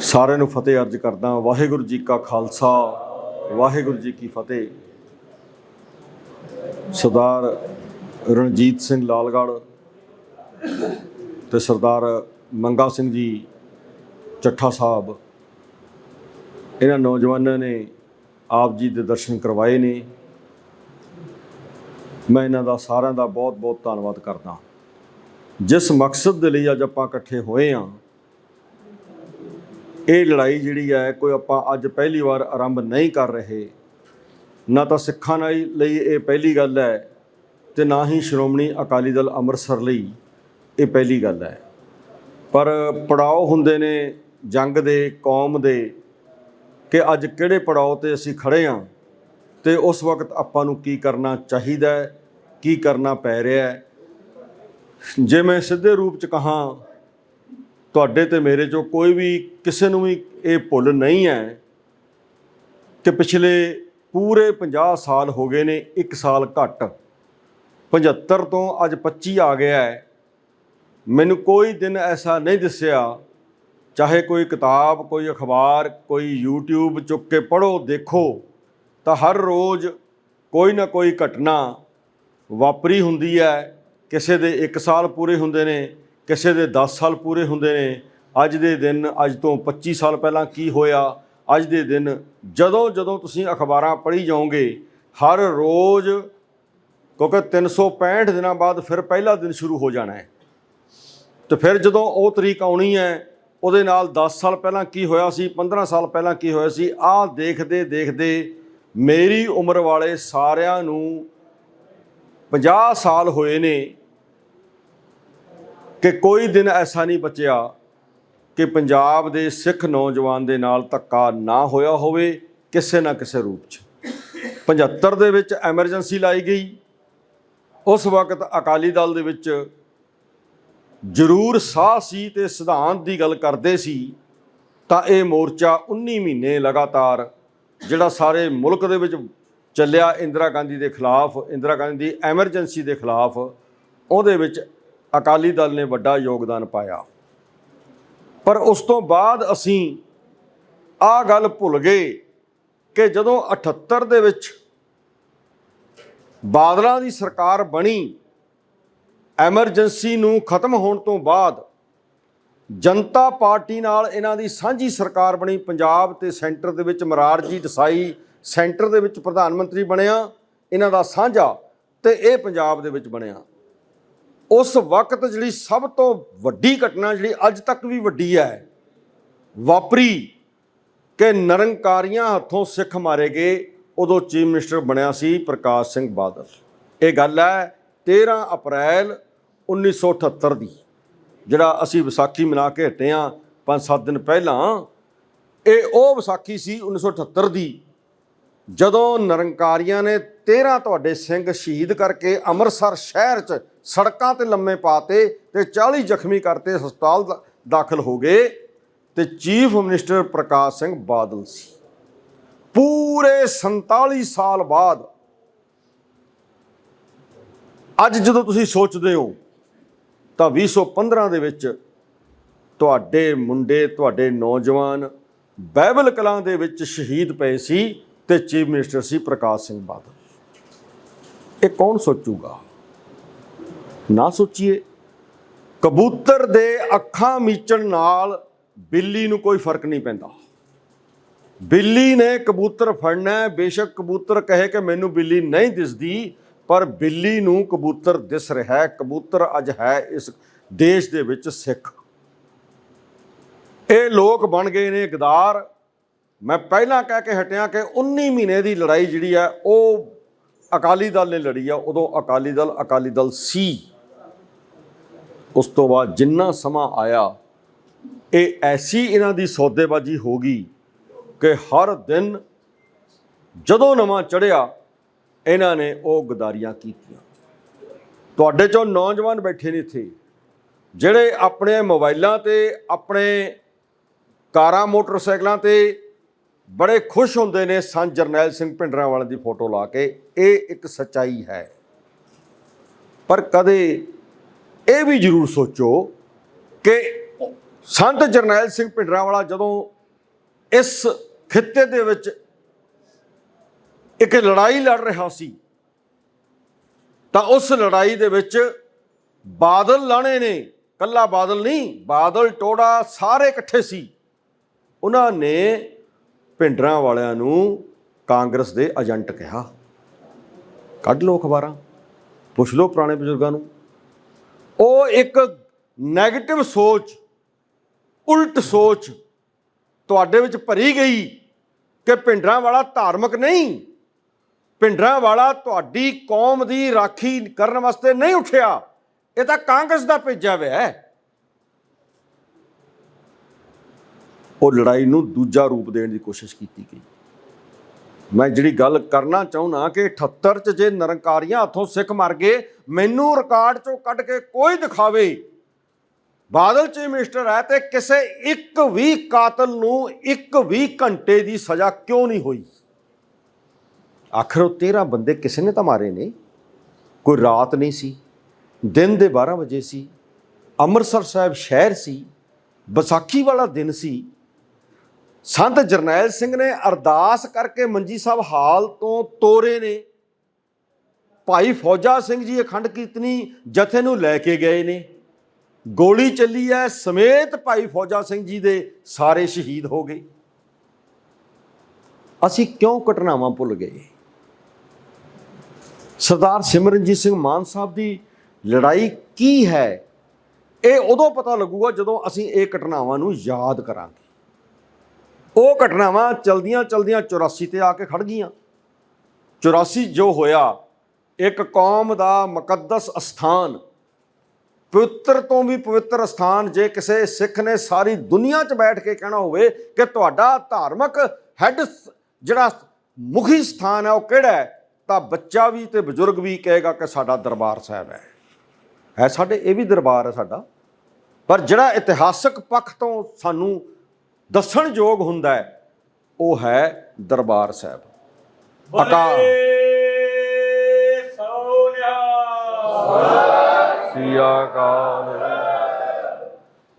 ਸਾਰਿਆਂ ਨੂੰ ਫਤਿਹ ਅਰਜ ਕਰਦਾ ਵਾਹਿਗੁਰੂ ਜੀ ਕਾ ਖਾਲਸਾ, ਵਾਹਿਗੁਰੂ ਜੀ ਕੀ ਫਤਿਹ। ਸਰਦਾਰ ਰਣਜੀਤ ਸਿੰਘ ਲਾਲਗੜ੍ਹ ਤੇ ਸਰਦਾਰ ਮੰਗਾ ਸਿੰਘ ਜੀ ਚੱਠਾ ਸਾਹਿਬ, ਇਹਨਾਂ ਨੌਜਵਾਨਾਂ ਨੇ ਆਪ ਜੀ ਦੇ ਦਰਸ਼ਨ ਕਰਵਾਏ ਨੇ। ਮੈਂ ਇਹਨਾਂ ਦਾ ਸਾਰਿਆਂ ਦਾ ਬਹੁਤ ਬਹੁਤ ਧੰਨਵਾਦ ਕਰਦਾ ਜਿਸ ਮਕਸਦ ਦੇ ਲਈ ਅੱਜ ਆਪਾਂ ਇਕੱਠੇ ਹੋਏ ਹਾਂ ਇਹ ਲੜਾਈ ਜਿਹੜੀ ਹੈ, ਕੋਈ ਆਪਾਂ ਅੱਜ ਪਹਿਲੀ ਵਾਰ ਆਰੰਭ ਨਹੀਂ ਕਰ ਰਹੇ। ਨਾ ਤਾਂ ਸਿੱਖਾਂ ਨਾਲ ਲਈ ਇਹ ਪਹਿਲੀ ਗੱਲ ਹੈ ਤੇ ਨਾ ਹੀ ਸ਼੍ਰੋਮਣੀ ਅਕਾਲੀ ਦਲ ਅੰਮ੍ਰਿਤਸਰ ਲਈ ਇਹ ਪਹਿਲੀ ਗੱਲ ਹੈ। ਪਰ ਪੜਾਅ ਹੁੰਦੇ ਨੇ, ਜੰਗ ਦੇ, ਕੌਮ ਦੇ, ਕਿ ਅੱਜ ਕਿਹੜੇ ਪੜਾਅ ਤੇ ਅਸੀਂ ਖੜੇ ਹਾਂ ਤੇ ਉਸ ਵਕਤ ਆਪਾਂ ਨੂੰ ਕੀ ਕਰਨਾ ਚਾਹੀਦਾ ਹੈ, ਕੀ ਕਰਨਾ ਪੈ ਰਿਹਾ ਹੈ। ਜੇ ਮੈਂ ਸਿੱਧੇ ਰੂਪ ਚ ਕਹਾਂ ਤੁਹਾਡੇ ਤੇ ਮੇਰੇ ਚੋਂ ਕੋਈ ਵੀ ਕਿਸੇ ਨੂੰ ਵੀ ਇਹ ਭੁੱਲ ਨਹੀਂ ਹੈ ਕਿ ਪਿਛਲੇ ਪੂਰੇ 50 ਸਾਲ ਹੋ ਗਏ ਨੇ 1 ਸਾਲ ਘੱਟ। 75 ਤੋਂ ਅੱਜ 25 ਆ ਗਿਆ ਹੈ। ਮੈਨੂੰ ਕੋਈ ਦਿਨ ਐਸਾ ਨਹੀਂ ਦਿਸਿਆ, ਚਾਹੇ ਕੋਈ ਕਿਤਾਬ, ਕੋਈ ਅਖਬਾਰ, ਕੋਈ YouTube ਚੁੱਕ ਕੇ ਪੜੋ ਦੇਖੋ, ਤਾਂ ਹਰ ਰੋਜ਼ ਕੋਈ ਨਾ ਕੋਈ ਘਟਨਾ ਵਾਪਰੀ ਹੁੰਦੀ ਹੈ। ਕਿਸੇ ਦੇ 1 ਸਾਲ ਪੂਰੇ ਹੁੰਦੇ ਨੇ ਕਿਸੇ ਦੇ 10 ਸਾਲ ਪੂਰੇ ਹੁੰਦੇ ਨੇ, ਅੱਜ ਦੇ ਦਿਨ, ਅੱਜ ਤੋਂ 25 ਸਾਲ ਪਹਿਲਾਂ ਕੀ ਹੋਇਆ, ਅੱਜ ਦੇ ਦਿਨ ਜਦੋਂ ਜਦੋਂ ਤੁਸੀਂ ਅਖਬਾਰਾਂ ਪੜ੍ਹੀ ਜਾਓਗੇ, ਹਰ ਰੋਜ਼ ਕਿਉਂਕਿ 365 ਦਿਨਾਂ ਬਾਅਦ ਫਿਰ ਪਹਿਲਾ ਦਿਨ ਸ਼ੁਰੂ ਹੋ ਜਾਣਾ ਹੈ। ਤੇ ਫਿਰ ਜਦੋਂ ਉਹ ਤਰੀਕ ਆਉਣੀ ਹੈ, ਉਹਦੇ ਨਾਲ 10 ਸਾਲ ਪਹਿਲਾਂ ਕੀ ਹੋਇਆ ਸੀ 15 ਸਾਲ ਪਹਿਲਾਂ ਕੀ ਹੋਇਆ ਸੀ, ਆਹ ਦੇਖਦੇ ਦੇਖਦੇ ਮੇਰੀ ਉਮਰ ਵਾਲੇ ਸਾਰਿਆਂ ਨੂੰ 50 ਸਾਲ ਹੋਏ ਨੇ ਕਿ ਕੋਈ ਦਿਨ ਐਸਾ ਨਹੀਂ ਬਚਿਆ ਕਿ ਪੰਜਾਬ ਦੇ ਸਿੱਖ ਨੌਜਵਾਨ ਦੇ ਨਾਲ ਧੱਕਾ ਨਾ ਹੋਇਆ ਹੋਵੇ ਕਿਸੇ ਨਾ ਕਿਸੇ ਰੂਪ 'ਚ। 75 ਦੇ ਵਿੱਚ ਐਮਰਜੈਂਸੀ ਲਾਈ ਗਈ। ਉਸ ਵਕਤ ਅਕਾਲੀ ਦਲ ਦੇ ਵਿੱਚ ਜ਼ਰੂਰ ਸਾਹ ਸੀ ਤੇ ਸਿਧਾਂਤ ਦੀ ਗੱਲ ਕਰਦੇ ਸੀ, ਤਾਂ ਇਹ ਮੋਰਚਾ 19 ਮਹੀਨੇ ਲਗਾਤਾਰ ਜਿਹੜਾ ਸਾਰੇ ਮੁਲਕ ਦੇ ਵਿੱਚ ਚੱਲਿਆ ਇੰਦਰਾ ਗਾਂਧੀ ਦੇ ਖਿਲਾਫ, ਇੰਦਰਾ ਗਾਂਧੀ ਦੀ ਐਮਰਜੈਂਸੀ ਦੇ ਖਿਲਾਫ, ਉਹਦੇ ਵਿੱਚ ਅਕਾਲੀ ਦਲ ਨੇ ਵੱਡਾ ਯੋਗਦਾਨ ਪਾਇਆ। ਪਰ ਉਸ ਤੋਂ ਬਾਅਦ ਅਸੀਂ ਆਹ ਗੱਲ ਭੁੱਲ ਗਏ ਕਿ ਜਦੋਂ 78 ਦੇ ਵਿੱਚ ਬਾਦਲਾਂ ਦੀ ਸਰਕਾਰ ਬਣੀ, ਐਮਰਜੈਂਸੀ ਨੂੰ ਖਤਮ ਹੋਣ ਤੋਂ ਬਾਅਦ ਜਨਤਾ ਪਾਰਟੀ ਨਾਲ ਇਹਨਾਂ ਦੀ ਸਾਂਝੀ ਸਰਕਾਰ ਬਣੀ, ਪੰਜਾਬ ਤੇ ਸੈਂਟਰ ਦੇ ਵਿੱਚ ਮਰਾਰਜੀ ਦਸਾਈ, ਸੈਂਟਰ ਦੇ ਵਿੱਚ ਪ੍ਰਧਾਨ ਮੰਤਰੀ ਬਣਿਆ, ਇਹਨਾਂ ਦਾ ਸਾਂਝਾ ਤੇ ਇਹ ਪੰਜਾਬ ਦੇ ਵਿੱਚ ਬਣਿਆ। ਉਸ ਵਕਤ ਜਿਹੜੀ ਸਭ ਤੋਂ ਵੱਡੀ ਘਟਨਾ ਜਿਹੜੀ ਅੱਜ ਤੱਕ ਵੀ ਵੱਡੀ ਹੈ, ਵਾਪਰੀ ਕਿ ਨਰੰਕਾਰੀਆਂ ਹੱਥੋਂ ਸਿੱਖ ਮਾਰੇ ਗਏ, ਉਦੋਂ ਚੀਫ ਮਿਨਿਸਟਰ ਬਣਿਆ ਸੀ ਪ੍ਰਕਾਸ਼ ਸਿੰਘ ਬਾਦਲ। ਇਹ ਗੱਲ ਹੈ 13 ਅਪ੍ਰੈਲ 1978 ਦੀ, ਜਿਹੜਾ ਅਸੀਂ ਵਿਸਾਖੀ ਮਨਾ ਕੇ ਹਟੇ ਆ 5-7 ਦਿਨ ਪਹਿਲਾਂ। ਇਹ ਉਹ ਵਿਸਾਖੀ ਸੀ 1978 ਦੀ ਜਦੋਂ ਨਿਰੰਕਾਰੀਆਂ ਨੇ 13 ਤੁਹਾਡੇ ਸਿੰਘ ਸ਼ਹੀਦ ਕਰਕੇ ਅੰਮ੍ਰਿਤਸਰ ਸ਼ਹਿਰ 'ਚ ਸੜਕਾਂ ਤੇ ਲੰਮੇ ਪਾਤੇ ਤੇ 40 ਜ਼ਖਮੀ ਕਰਤੇ ਹਸਪਤਾਲ ਦਾ- ਦਾਖਲ ਹੋ ਗਏ ਤੇ ਚੀਫ ਮਿਨਿਸਟਰ ਪ੍ਰਕਾਸ਼ ਸਿੰਘ ਬਾਦਲ ਸੀ। ਪੂਰੇ 47 ਸਾਲ ਬਾਅਦ ਅੱਜ ਜਦੋਂ ਤੁਸੀਂ ਸੋਚਦੇ ਹੋ ਤਾਂ 2015 ਦੇ ਵਿੱਚ ਤੁਹਾਡੇ ਮੁੰਡੇ, ਤੁਹਾਡੇ ਨੌਜਵਾਨ ਬਾਈਬਲ ਕਲਾਂ ਦੇ ਵਿੱਚ ਸ਼ਹੀਦ ਪਏ ਸੀ। ਤੇ ਚੀਫ ਮਿਨਿਸਟਰ ਸੀ ਪ੍ਰਕਾਸ਼ ਸਿੰਘ ਬਾਦਲ। ਇਹ ਕੌਣ ਸੋਚੂਗਾ? ਨਾ ਸੋਚੀਏ। ਕਬੂਤਰ ਦੇ ਅੱਖਾਂ ਮੀਚਣ ਨਾਲ ਬਿੱਲੀ ਨੂੰ ਕੋਈ ਫ਼ਰਕ ਨਹੀਂ ਪੈਂਦਾ। ਬਿੱਲੀ ਨੇ ਕਬੂਤਰ ਫੜਨਾ ਬੇਸ਼ੱਕ ਕਬੂਤਰ ਕਹੇ ਕਿ ਮੈਨੂੰ ਬਿੱਲੀ ਨਹੀਂ ਦਿਸਦੀ, ਪਰ ਬਿੱਲੀ ਨੂੰ ਕਬੂਤਰ ਦਿਸ ਰਿਹਾ ਹੈ। ਕਬੂਤਰ ਅੱਜ ਹੈ ਇਸ ਦੇਸ਼ ਦੇ ਵਿੱਚ ਸਿੱਖ। ਇਹ ਲੋਕ ਬਣ ਗਏ ਨੇ ਗਦਾਰ। ਮੈਂ ਪਹਿਲਾਂ ਕਹਿ ਕੇ ਹਟਿਆ ਕਿ 19 ਮਹੀਨੇ ਦੀ ਲੜਾਈ ਜਿਹੜੀ ਹੈ ਉਹ ਅਕਾਲੀ ਦਲ ਨੇ ਲੜੀ ਆ, ਉਦੋਂ ਅਕਾਲੀ ਦਲ ਅਕਾਲੀ ਦਲ ਸੀ। ਉਸ ਤੋਂ ਬਾਅਦ ਜਿੰਨਾ ਸਮਾਂ ਆਇਆ, ਇਹ ਐਸੀ ਇਹਨਾਂ ਦੀ ਸੌਦੇਬਾਜ਼ੀ ਹੋ ਗਈ ਕਿ ਹਰ ਦਿਨ ਜਦੋਂ ਨਵਾਂ ਚੜਿਆ, ਇਹਨਾਂ ਨੇ ਉਹ ਗਦਾਰੀਆਂ ਕੀਤੀਆਂ। ਤੁਹਾਡੇ ਚੋਂ ਨੌਜਵਾਨ ਬੈਠੇ ਨੇ ਇੱਥੇ, ਜਿਹੜੇ ਆਪਣੇ ਮੋਬਾਈਲਾਂ ਤੇ, ਆਪਣੇ ਕਾਰਾਂ, ਮੋਟਰਸਾਈਕਲਾਂ ਤੇ ਬੜੇ ਖੁਸ਼ ਹੁੰਦੇ ਨੇ ਸੰਤ ਜਰਨੈਲ ਸਿੰਘ ਭਿੰਡਰਾਂ ਵਾਲੇ ਦੀ ਫੋਟੋ ਲਾ ਕੇ। ਇਹ ਇੱਕ ਸਚਾਈ ਹੈ। ਪਰ ਕਦੇ ਇਹ ਵੀ ਜ਼ਰੂਰ ਸੋਚੋ ਕਿ ਸੰਤ ਜਰਨੈਲ ਸਿੰਘ ਭਿੰਡਰਾਂਵਾਲਾ ਜਦੋਂ ਇਸ ਖਿੱਤੇ ਦੇ ਵਿੱਚ ਇੱਕ ਲੜਾਈ ਲੜ ਰਿਹਾ ਸੀ, ਤਾਂ ਉਸ ਲੜਾਈ ਦੇ ਵਿੱਚ ਬਾਦਲ ਲਾਣੇ ਨੇ। ਕੱਲਾ ਬਾਦਲ ਨਹੀਂ, ਬਾਦਲ ਟੋੜਾ ਸਾਰੇ ਇਕੱਠੇ ਸੀ। ਉਹਨਾਂ ਨੇ ਭਿੰਡਰਾਂ ਵਾਲਿਆਂ ਨੂੰ ਕਾਂਗਰਸ ਦੇ ਏਜੰਟ ਕਿਹਾ। ਕੱਢ ਲਓ ਅਖਬਾਰਾਂ, ਪੁੱਛ ਲਓ ਪੁਰਾਣੇ ਬਜ਼ੁਰਗਾਂ ਨੂੰ। ਉਹ ਇੱਕ ਨੈਗੇਟਿਵ ਸੋਚ, ਉਲਟ ਸੋਚ ਤੁਹਾਡੇ ਵਿੱਚ ਭਰੀ ਗਈ ਕਿ ਭਿੰਡਰਾਂ ਵਾਲਾ ਧਾਰਮਿਕ ਨਹੀਂ ਭਿੰਡਰਾਂ ਵਾਲਾ ਤੁਹਾਡੀ ਕੌਮ ਦੀ ਰਾਖੀ ਕਰਨ ਵਾਸਤੇ ਨਹੀਂ ਉੱਠਿਆ। ਇਹ ਤਾਂ ਕਾਂਗਰਸ ਦਾ ਭੇਜਿਆ ਹੋਇਆ ਹੈ। ਉਹ ਲੜਾਈ ਨੂੰ ਦੂਜਾ ਰੂਪ ਦੇਣ ਦੀ ਕੋਸ਼ਿਸ਼ ਕੀਤੀ ਗਈ। ਮੈਂ ਜਿਹੜੀ ਗੱਲ ਕਰਨਾ ਚਾਹੁੰਦਾ ਕਿ 78 ਚ ਜੇ ਨਿਰੰਕਾਰੀਆਂ ਹੱਥੋਂ ਸਿੱਖ ਮਰ ਗਏ, ਮੈਨੂੰ ਰਿਕਾਰਡ ਚੋਂ ਕੱਢ ਕੇ ਕੋਈ ਦਿਖਾਵੇ। ਬਾਦਲ ਚ ਮਿਨਿਸਟਰ ਹੈ ਤੇ ਕਿਸੇ ਇੱਕ ਵੀ ਕਾਤਲ ਨੂੰ ਇੱਕ ਵੀ ਘੰਟੇ ਦੀ ਸਜ਼ਾ ਕਿਉਂ ਨਹੀਂ ਹੋਈ? ਆਖਰ ਉਹ 13 ਬੰਦੇ ਕਿਸੇ ਨੇ ਤਾਂ ਮਾਰੇ ਨੇ? ਕੋਈ ਰਾਤ ਨਹੀਂ ਸੀ, ਦਿਨ ਦੇ 12 ਵਜੇ ਸੀ, ਅੰਮ੍ਰਿਤਸਰ ਸਾਹਿਬ ਸ਼ਹਿਰ ਸੀ, ਵਿਸਾਖੀ ਵਾਲਾ ਦਿਨ ਸੀ ਸੰਤ ਜਰਨੈਲ ਸਿੰਘ ਨੇ ਅਰਦਾਸ ਕਰਕੇ ਮੰਜੀ ਸਾਹਿਬ ਹਾਲ ਤੋਂ ਤੋਰੇ ਨੇ। ਭਾਈ ਫੌਜਾ ਸਿੰਘ ਜੀ ਅਖੰਡ ਕੀਰਤਨੀ ਜਥੇ ਨੂੰ ਲੈ ਕੇ ਗਏ ਨੇ। ਗੋਲੀ ਚੱਲੀ ਐ, ਸਮੇਤ ਭਾਈ ਫੌਜਾ ਸਿੰਘ ਜੀ ਦੇ ਸਾਰੇ ਸ਼ਹੀਦ ਹੋ ਗਏ। ਅਸੀਂ ਕਿਉਂ ਘਟਨਾਵਾਂ ਭੁੱਲ ਗਏ? ਸਰਦਾਰ ਸਿਮਰਨਜੀਤ ਸਿੰਘ ਮਾਨ ਸਾਹਿਬ ਦੀ ਲੜਾਈ ਕੀ ਹੈ? ਇਹ ਉਦੋਂ ਪਤਾ ਲੱਗੂਗਾ ਜਦੋਂ ਅਸੀਂ ਇਹ ਘਟਨਾਵਾਂ ਨੂੰ ਯਾਦ ਕਰਾਂਗੇ। ਉਹ ਘਟਨਾਵਾਂ ਚਲਦੀਆਂ ਚਲਦੀਆਂ 84 ਤੇ ਆ ਕੇ ਖੜ ਗਈਆਂ। 84 ਜੋ ਹੋਇਆ, ਇੱਕ ਕੌਮ ਦਾ ਮੁਕੱਦਸ ਅਸਥਾਨ, ਪਵਿੱਤਰ ਤੋਂ ਵੀ ਪਵਿੱਤਰ ਸਥਾਨ ਜੇ ਕਿਸੇ ਸਿੱਖ ਨੇ ਸਾਰੀ ਦੁਨੀਆ 'ਚ ਬੈਠ ਕੇ ਕਹਿਣਾ ਹੋਵੇ ਕਿ ਤੁਹਾਡਾ ਧਾਰਮਿਕ ਹੈੱਡ ਜਿਹੜਾ ਮੁਖੀ ਸਥਾਨ ਹੈ ਉਹ ਕਿਹੜਾ ਹੈ, ਤਾਂ ਬੱਚਾ ਵੀ ਤੇ ਬਜ਼ੁਰਗ ਵੀ ਕਹੇਗਾ ਕਿ ਸਾਡਾ ਦਰਬਾਰ ਸਾਹਿਬ ਹੈ। ਹੈ ਸਾਡੇ, ਇਹ ਵੀ ਦਰਬਾਰ ਹੈ ਸਾਡਾ। ਪਰ ਜਿਹੜਾ ਇਤਿਹਾਸਕ ਪੱਖ ਤੋਂ ਸਾਨੂੰ ਦੱਸਣਯੋਗ ਹੁੰਦਾ ਹੈ ਉਹ ਹੈ ਦਰਬਾਰ ਸਾਹਿਬ। ਅਕਾਲ।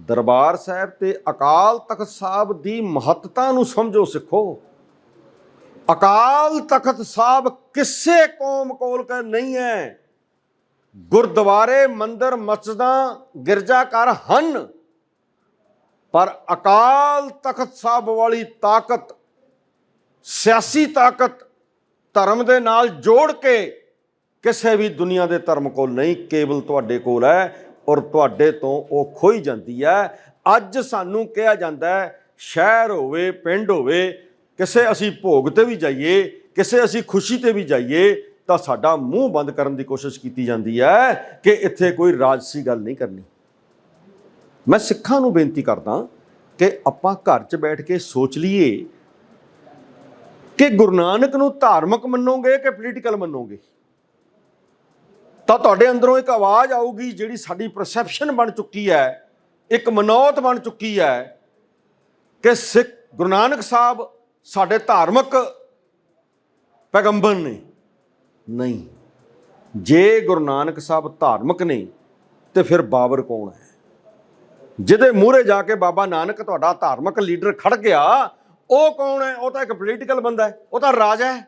ਦਰਬਾਰ ਸਾਹਿਬ ਤੇ ਅਕਾਲ ਤਖਤ ਸਾਹਿਬ ਦੀ ਮਹੱਤਤਾ ਨੂੰ ਸਮਝੋ ਸਿੱਖੋ। ਅਕਾਲ ਤਖਤ ਸਾਹਿਬ ਕਿਸੇ ਕੌਮ ਕੋਲ ਕਾ ਨਹੀਂ ਹੈ। ਗੁਰਦੁਆਰੇ ਮੰਦਰ ਮਸਜਿਦਾਂ ਗਿਰਜਾਘਰ ਹਨ। ਪਰ ਅਕਾਲ ਤਖਤ ਸਾਹਿਬ ਵਾਲੀ ਤਾਕਤ, ਸਿਆਸੀ ਤਾਕਤ ਧਰਮ ਦੇ ਨਾਲ ਜੋੜ ਕੇ ਕਿਸੇ ਵੀ ਦੁਨੀਆ ਦੇ ਧਰਮ ਕੋਲ ਨਹੀਂ, ਕੇਵਲ ਤੁਹਾਡੇ ਕੋਲ ਹੈ ਔਰ ਤੁਹਾਡੇ ਤੋਂ ਉਹ ਖੋਈ ਜਾਂਦੀ ਹੈ। ਅੱਜ ਸਾਨੂੰ ਕਿਹਾ ਜਾਂਦਾ ਹੈ, ਸ਼ਹਿਰ ਹੋਵੇ, ਪਿੰਡ ਹੋਵੇ, ਕਿਸੇ ਅਸੀਂ ਭੋਗ ਤੇ ਵੀ ਜਾਈਏ, ਕਿਸੇ ਅਸੀਂ ਖੁਸ਼ੀ ਤੇ ਵੀ ਜਾਈਏ, ਤਾਂ ਸਾਡਾ ਮੂੰਹ ਬੰਦ ਕਰਨ ਦੀ ਕੋਸ਼ਿਸ਼ ਕੀਤੀ ਜਾਂਦੀ ਹੈ ਕਿ ਇੱਥੇ ਕੋਈ ਰਾਜਸੀ ਗੱਲ ਨਹੀਂ ਕਰਨੀ। ਮੈਂ ਸਿੱਖਾਂ ਨੂੰ ਬੇਨਤੀ ਕਰਦਾ ਕਿ ਆਪਾਂ ਘਰ 'ਚ ਬੈਠ ਕੇ ਸੋਚ ਲਈਏ ਕਿ ਗੁਰੂ ਨਾਨਕ ਨੂੰ ਧਾਰਮਿਕ ਮੰਨੋਗੇ ਕਿ ਪੋਲੀਟੀਕਲ ਮੰਨੋਗੇ? ਤਾਂ ਤੁਹਾਡੇ ਅੰਦਰੋਂ ਇੱਕ ਆਵਾਜ਼ ਆਊਗੀ, ਜਿਹੜੀ ਸਾਡੀ ਪਰਸੈਪਸ਼ਨ ਬਣ ਚੁੱਕੀ ਹੈ, ਇੱਕ ਮਨੌਤ ਬਣ ਚੁੱਕੀ ਹੈ ਕਿ ਸਿੱਖ ਗੁਰੂ ਨਾਨਕ ਸਾਹਿਬ ਸਾਡੇ ਧਾਰਮਿਕ ਪੈਗੰਬਰ ਨੇ। ਨਹੀਂ, ਜੇ ਗੁਰੂ ਨਾਨਕ ਸਾਹਿਬ ਧਾਰਮਿਕ ਨੇ, ਤੇ ਫਿਰ ਬਾਬਰ ਕੌਣ ਹੈ? ਜਿਹਦੇ ਮੂਹਰੇ ਜਾ ਕੇ ਬਾਬਾ ਨਾਨਕ ਤੁਹਾਡਾ ਧਾਰਮਿਕ ਲੀਡਰ ਖੜ ਗਿਆ, ਉਹ ਕੌਣ ਹੈ? ਉਹ ਤਾਂ ਇੱਕ ਪੋਲੀਟੀਕਲ ਬੰਦਾ ਹੈ, ਉਹ ਤਾਂ ਰਾਜਾ ਹੈ।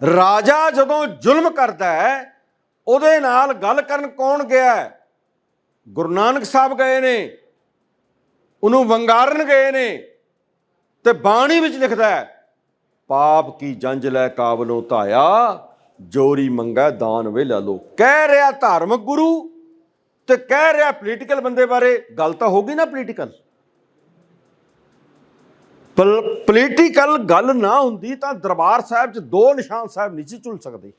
ਰਾਜਾ ਜਦੋਂ ਜ਼ੁਲਮ ਕਰਦਾ ਹੈ, ਉਹਦੇ ਨਾਲ ਗੱਲ ਕਰਨ ਕੌਣ ਗਿਆ ਹੈ? ਗੁਰੂ ਨਾਨਕ ਸਾਹਿਬ ਗਏ ਨੇ, ਉਹਨੂੰ ਵੰਗਾਰਨ ਗਏ ਨੇ ਤੇ ਬਾਣੀ ਵਿੱਚ ਲਿਖਦਾ ਹੈ, ਪਾਪ ਕੀ ਜੰਜ ਲੈ ਕਾਬਲੋਂ ਧਾਇਆ, ਜੋਰੀ ਮੰਗਾ ਦਾਨ ਵੇ ਲੈ ਲੋ ਕਹਿ ਰਿਹਾ ਧਾਰਮਿਕ ਗੁਰੂ ਤੇ ਕਹਿ ਰਿਹਾ ਪੋਲੀਟੀਕਲ ਬੰਦੇ ਬਾਰੇ, ਗੱਲ ਤਾਂ ਹੋ ਗਈ ਨਾ ਪੋਲੀਟੀਕਲ ਪੋਲੀਟੀਕਲ ਗੱਲ ਨਾ ਹੁੰਦੀ ਤਾਂ ਦਰਬਾਰ ਸਾਹਿਬ 'ਚ ਦੋ ਨਿਸ਼ਾਨ ਸਾਹਿਬ ਨਹੀਂ ਸੀ ਝੁਲ ਸਕਦੇ।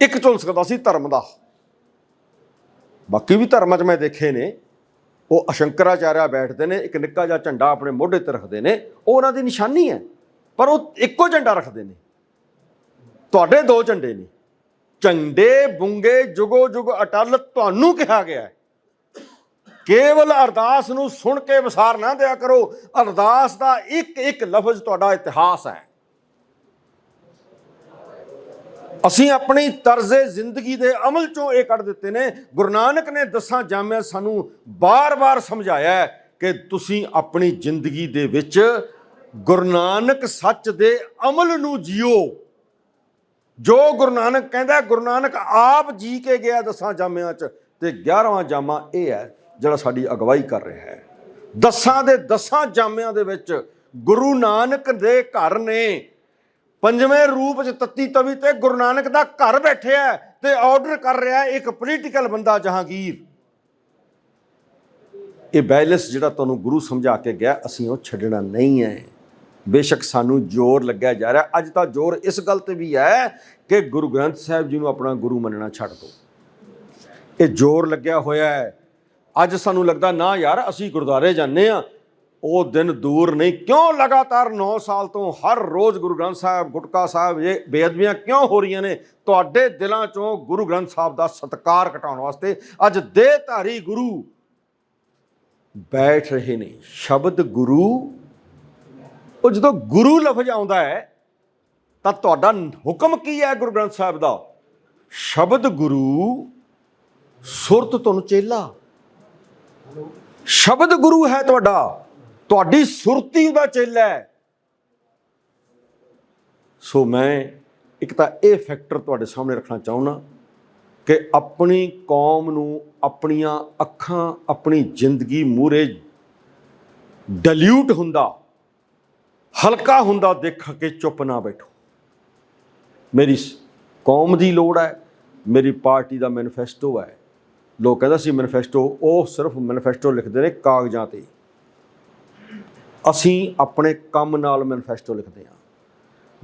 ਇੱਕ ਝੁਲ ਸਕਦਾ ਸੀ ਧਰਮ ਦਾ। ਬਾਕੀ ਵੀ ਧਰਮਾਂ 'ਚ ਮੈਂ ਦੇਖੇ ਨੇ, ਉਹ ਅਸ਼ੰਕਰਾਚਾਰਿਆ ਬੈਠਦੇ ਨੇ, ਇੱਕ ਨਿੱਕਾ ਜਿਹਾ ਝੰਡਾ ਆਪਣੇ ਮੋਢੇ ਤੇ ਰੱਖਦੇ ਨੇ, ਉਹ ਉਹਨਾਂ ਦੀ ਨਿਸ਼ਾਨੀ ਹੈ, ਪਰ ਉਹ ਇੱਕੋ ਝੰਡਾ ਰੱਖਦੇ ਨੇ। ਤੁਹਾਡੇ ਦੋ ਝੰਡੇ ਨੇ। ਝੰਡੇ ਬੁੰਗੇ ਜੁਗੋ ਜੁਗ ਅਟਲ ਤੁਹਾਨੂੰ ਕਿਹਾ ਗਿਆ ਹੈ। ਕੇਵਲ ਅਰਦਾਸ ਨੂੰ ਸੁਣ ਕੇ ਵਿਸਾਰ ਨਾ ਦਿਆ ਕਰੋ। ਅਰਦਾਸ ਦਾ ਇੱਕ ਇੱਕ ਲਫ਼ਜ਼ ਤੁਹਾਡਾ ਇਤਿਹਾਸ ਹੈ। ਅਸੀਂ ਆਪਣੀ ਤਰਜ਼ੇ ਜ਼ਿੰਦਗੀ ਦੇ ਅਮਲ ਚੋਂ ਇਹ ਕੱਢ ਦਿੱਤੇ ਨੇ। ਗੁਰੂ ਨਾਨਕ ਨੇ ਦਸਾਂ ਜਾਮਿਆਂ ਸਾਨੂੰ ਬਾਰ-ਬਾਰ ਸਮਝਾਇਆ ਕਿ ਤੁਸੀਂ ਆਪਣੀ ਜ਼ਿੰਦਗੀ ਦੇ ਵਿੱਚ ਗੁਰੂ ਨਾਨਕ ਸੱਚ ਦੇ ਅਮਲ ਨੂੰ ਜੀਓ। ਜੋ ਗੁਰੂ ਨਾਨਕ ਕਹਿੰਦਾ, ਗੁਰੂ ਨਾਨਕ ਆਪ ਜੀ ਕੇ ਗਿਆ ਦਸਾਂ ਜਾਮਿਆਂ 'ਚ ਤੇ 11ਵਾਂ ਜਾਮਾ ਇਹ ਹੈ ਜਿਹੜਾ ਸਾਡੀ ਅਗਵਾਈ ਕਰ ਰਿਹਾ ਹੈ। ਦਸਾਂ ਦੇ ਦਸਾਂ ਜਾਮਿਆਂ ਦੇ ਵਿੱਚ ਗੁਰੂ ਨਾਨਕ ਦੇ ਘਰ ਨੇ ਪੰਜਵੇਂ ਰੂਪ 'ਚ ਤੱਤੀ ਤਵੀ ਤੇ ਗੁਰੂ ਨਾਨਕ ਦਾ ਘਰ ਬੈਠਿਆ ਹੈ ਤੇ ਆਰਡਰ ਕਰ ਰਿਹਾ ਇੱਕ ਪੋਲੀਟੀਕਲ ਬੰਦਾ ਜਹਾਂਗੀਰ। ਇਹ ਬੈਲੈਂਸ ਜਿਹੜਾ ਤੁਹਾਨੂੰ ਗੁਰੂ ਸਮਝਾ ਕੇ ਗਿਆ, ਅਸੀਂ ਉਹ ਛੱਡਣਾ ਨਹੀਂ ਹੈ। ਬੇਸ਼ੱਕ ਸਾਨੂੰ ਜ਼ੋਰ ਲੱਗਿਆ ਜਾ ਰਿਹਾ। ਅੱਜ ਤਾਂ ਜ਼ੋਰ ਇਸ ਗੱਲ ਤੇ ਵੀ ਹੈ ਕਿ ਗੁਰੂ ਗ੍ਰੰਥ ਸਾਹਿਬ ਜੀ ਨੂੰ ਆਪਣਾ ਗੁਰੂ ਮੰਨਣਾ ਛੱਡ ਦਿਓ ਇਹ ਜ਼ੋਰ ਲੱਗਿਆ ਹੋਇਆ ਹੈ। ਅੱਜ ਸਾਨੂੰ ਲੱਗਦਾ, ਨਾ ਯਾਰ, ਅਸੀਂ ਗੁਰਦੁਆਰੇ ਜਾਂਦੇ ਆ ਉਹ ਦਿਨ ਦੂਰ ਨਹੀਂ। ਕਿਉਂ ਲਗਾਤਾਰ 9 ਸਾਲ ਤੋਂ ਹਰ ਰੋਜ਼ ਗੁਰੂ ਗ੍ਰੰਥ ਸਾਹਿਬ, ਗੁਟਕਾ ਸਾਹਿਬ, ਇਹ ਬੇਅਦਬੀਆਂ ਕਿਉਂ ਹੋ ਰਹੀਆਂ ਨੇ? ਤੁਹਾਡੇ ਦਿਲਾਂ ਚੋਂ ਗੁਰੂ ਗ੍ਰੰਥ ਸਾਹਿਬ ਦਾ ਸਤਕਾਰ ਘਟਾਉਣ ਵਾਸਤੇ ਅੱਜ ਦੇਹਧਾਰੀ ਗੁਰੂ ਬੈਠ ਰਹੇ ਨੇ। ਸ਼ਬਦ ਗੁਰੂ ਉਹ ਜਦੋਂ ਗੁਰੂ ਲਫ਼ਜ਼ ਆਉਂਦਾ ਹੈ, ਤਾਂ ਤੁਹਾਡਾ ਹੁਕਮ ਕੀ ਹੈ ਗੁਰੂ ਗ੍ਰੰਥ ਸਾਹਿਬ ਦਾ? ਸ਼ਬਦ ਗੁਰੂ, ਸੁਰਤ ਤੁਹਾਨੂੰ ਚੇਲਾ। ਸ਼ਬਦ ਗੁਰੂ ਹੈ ਤੁਹਾਡਾ। ਤੁਹਾਡੀ ਸੁਰਤੀ ਉਹਦਾ ਚੇਲਾ ਹੈ। ਸੋ ਮੈਂ ਇੱਕ ਤਾਂ ਇਹ ਫੈਕਟਰ ਤੁਹਾਡੇ ਸਾਹਮਣੇ ਰੱਖਣਾ ਚਾਹੁੰਦਾ ਕਿ ਆਪਣੀ ਕੌਮ ਨੂੰ ਆਪਣੀਆਂ ਅੱਖਾਂ, ਆਪਣੀ ਜ਼ਿੰਦਗੀ ਮੂਰੇ ਡਿਲੂਟ ਹੁੰਦਾ। ਹਲਕਾ ਹੁੰਦਾ ਦੇਖ ਕੇ ਚੁੱਪ ਨਾ ਬੈਠੋ। ਮੇਰੀ ਸ- ਕੌਮ ਦੀ ਲੋੜ ਹੈ, ਮੇਰੀ ਪਾਰਟੀ ਦਾ ਮੈਨੀਫੈਸਟੋ ਹੈ। ਲੋਕ ਕਹਿੰਦਾ ਸੀ ਮੈਨੀਫੈਸਟੋ, ਉਹ ਸਿਰਫ ਮੈਨੀਫੈਸਟੋ ਲਿਖਦੇ ਨੇ ਕਾਗਜ਼ਾਂ ਤੇ। ਅਸੀਂ ਆਪਣੇ ਕੰਮ ਨਾਲ ਮੈਨੀਫੈਸਟੋ ਲਿਖਦੇ ਹਾਂ।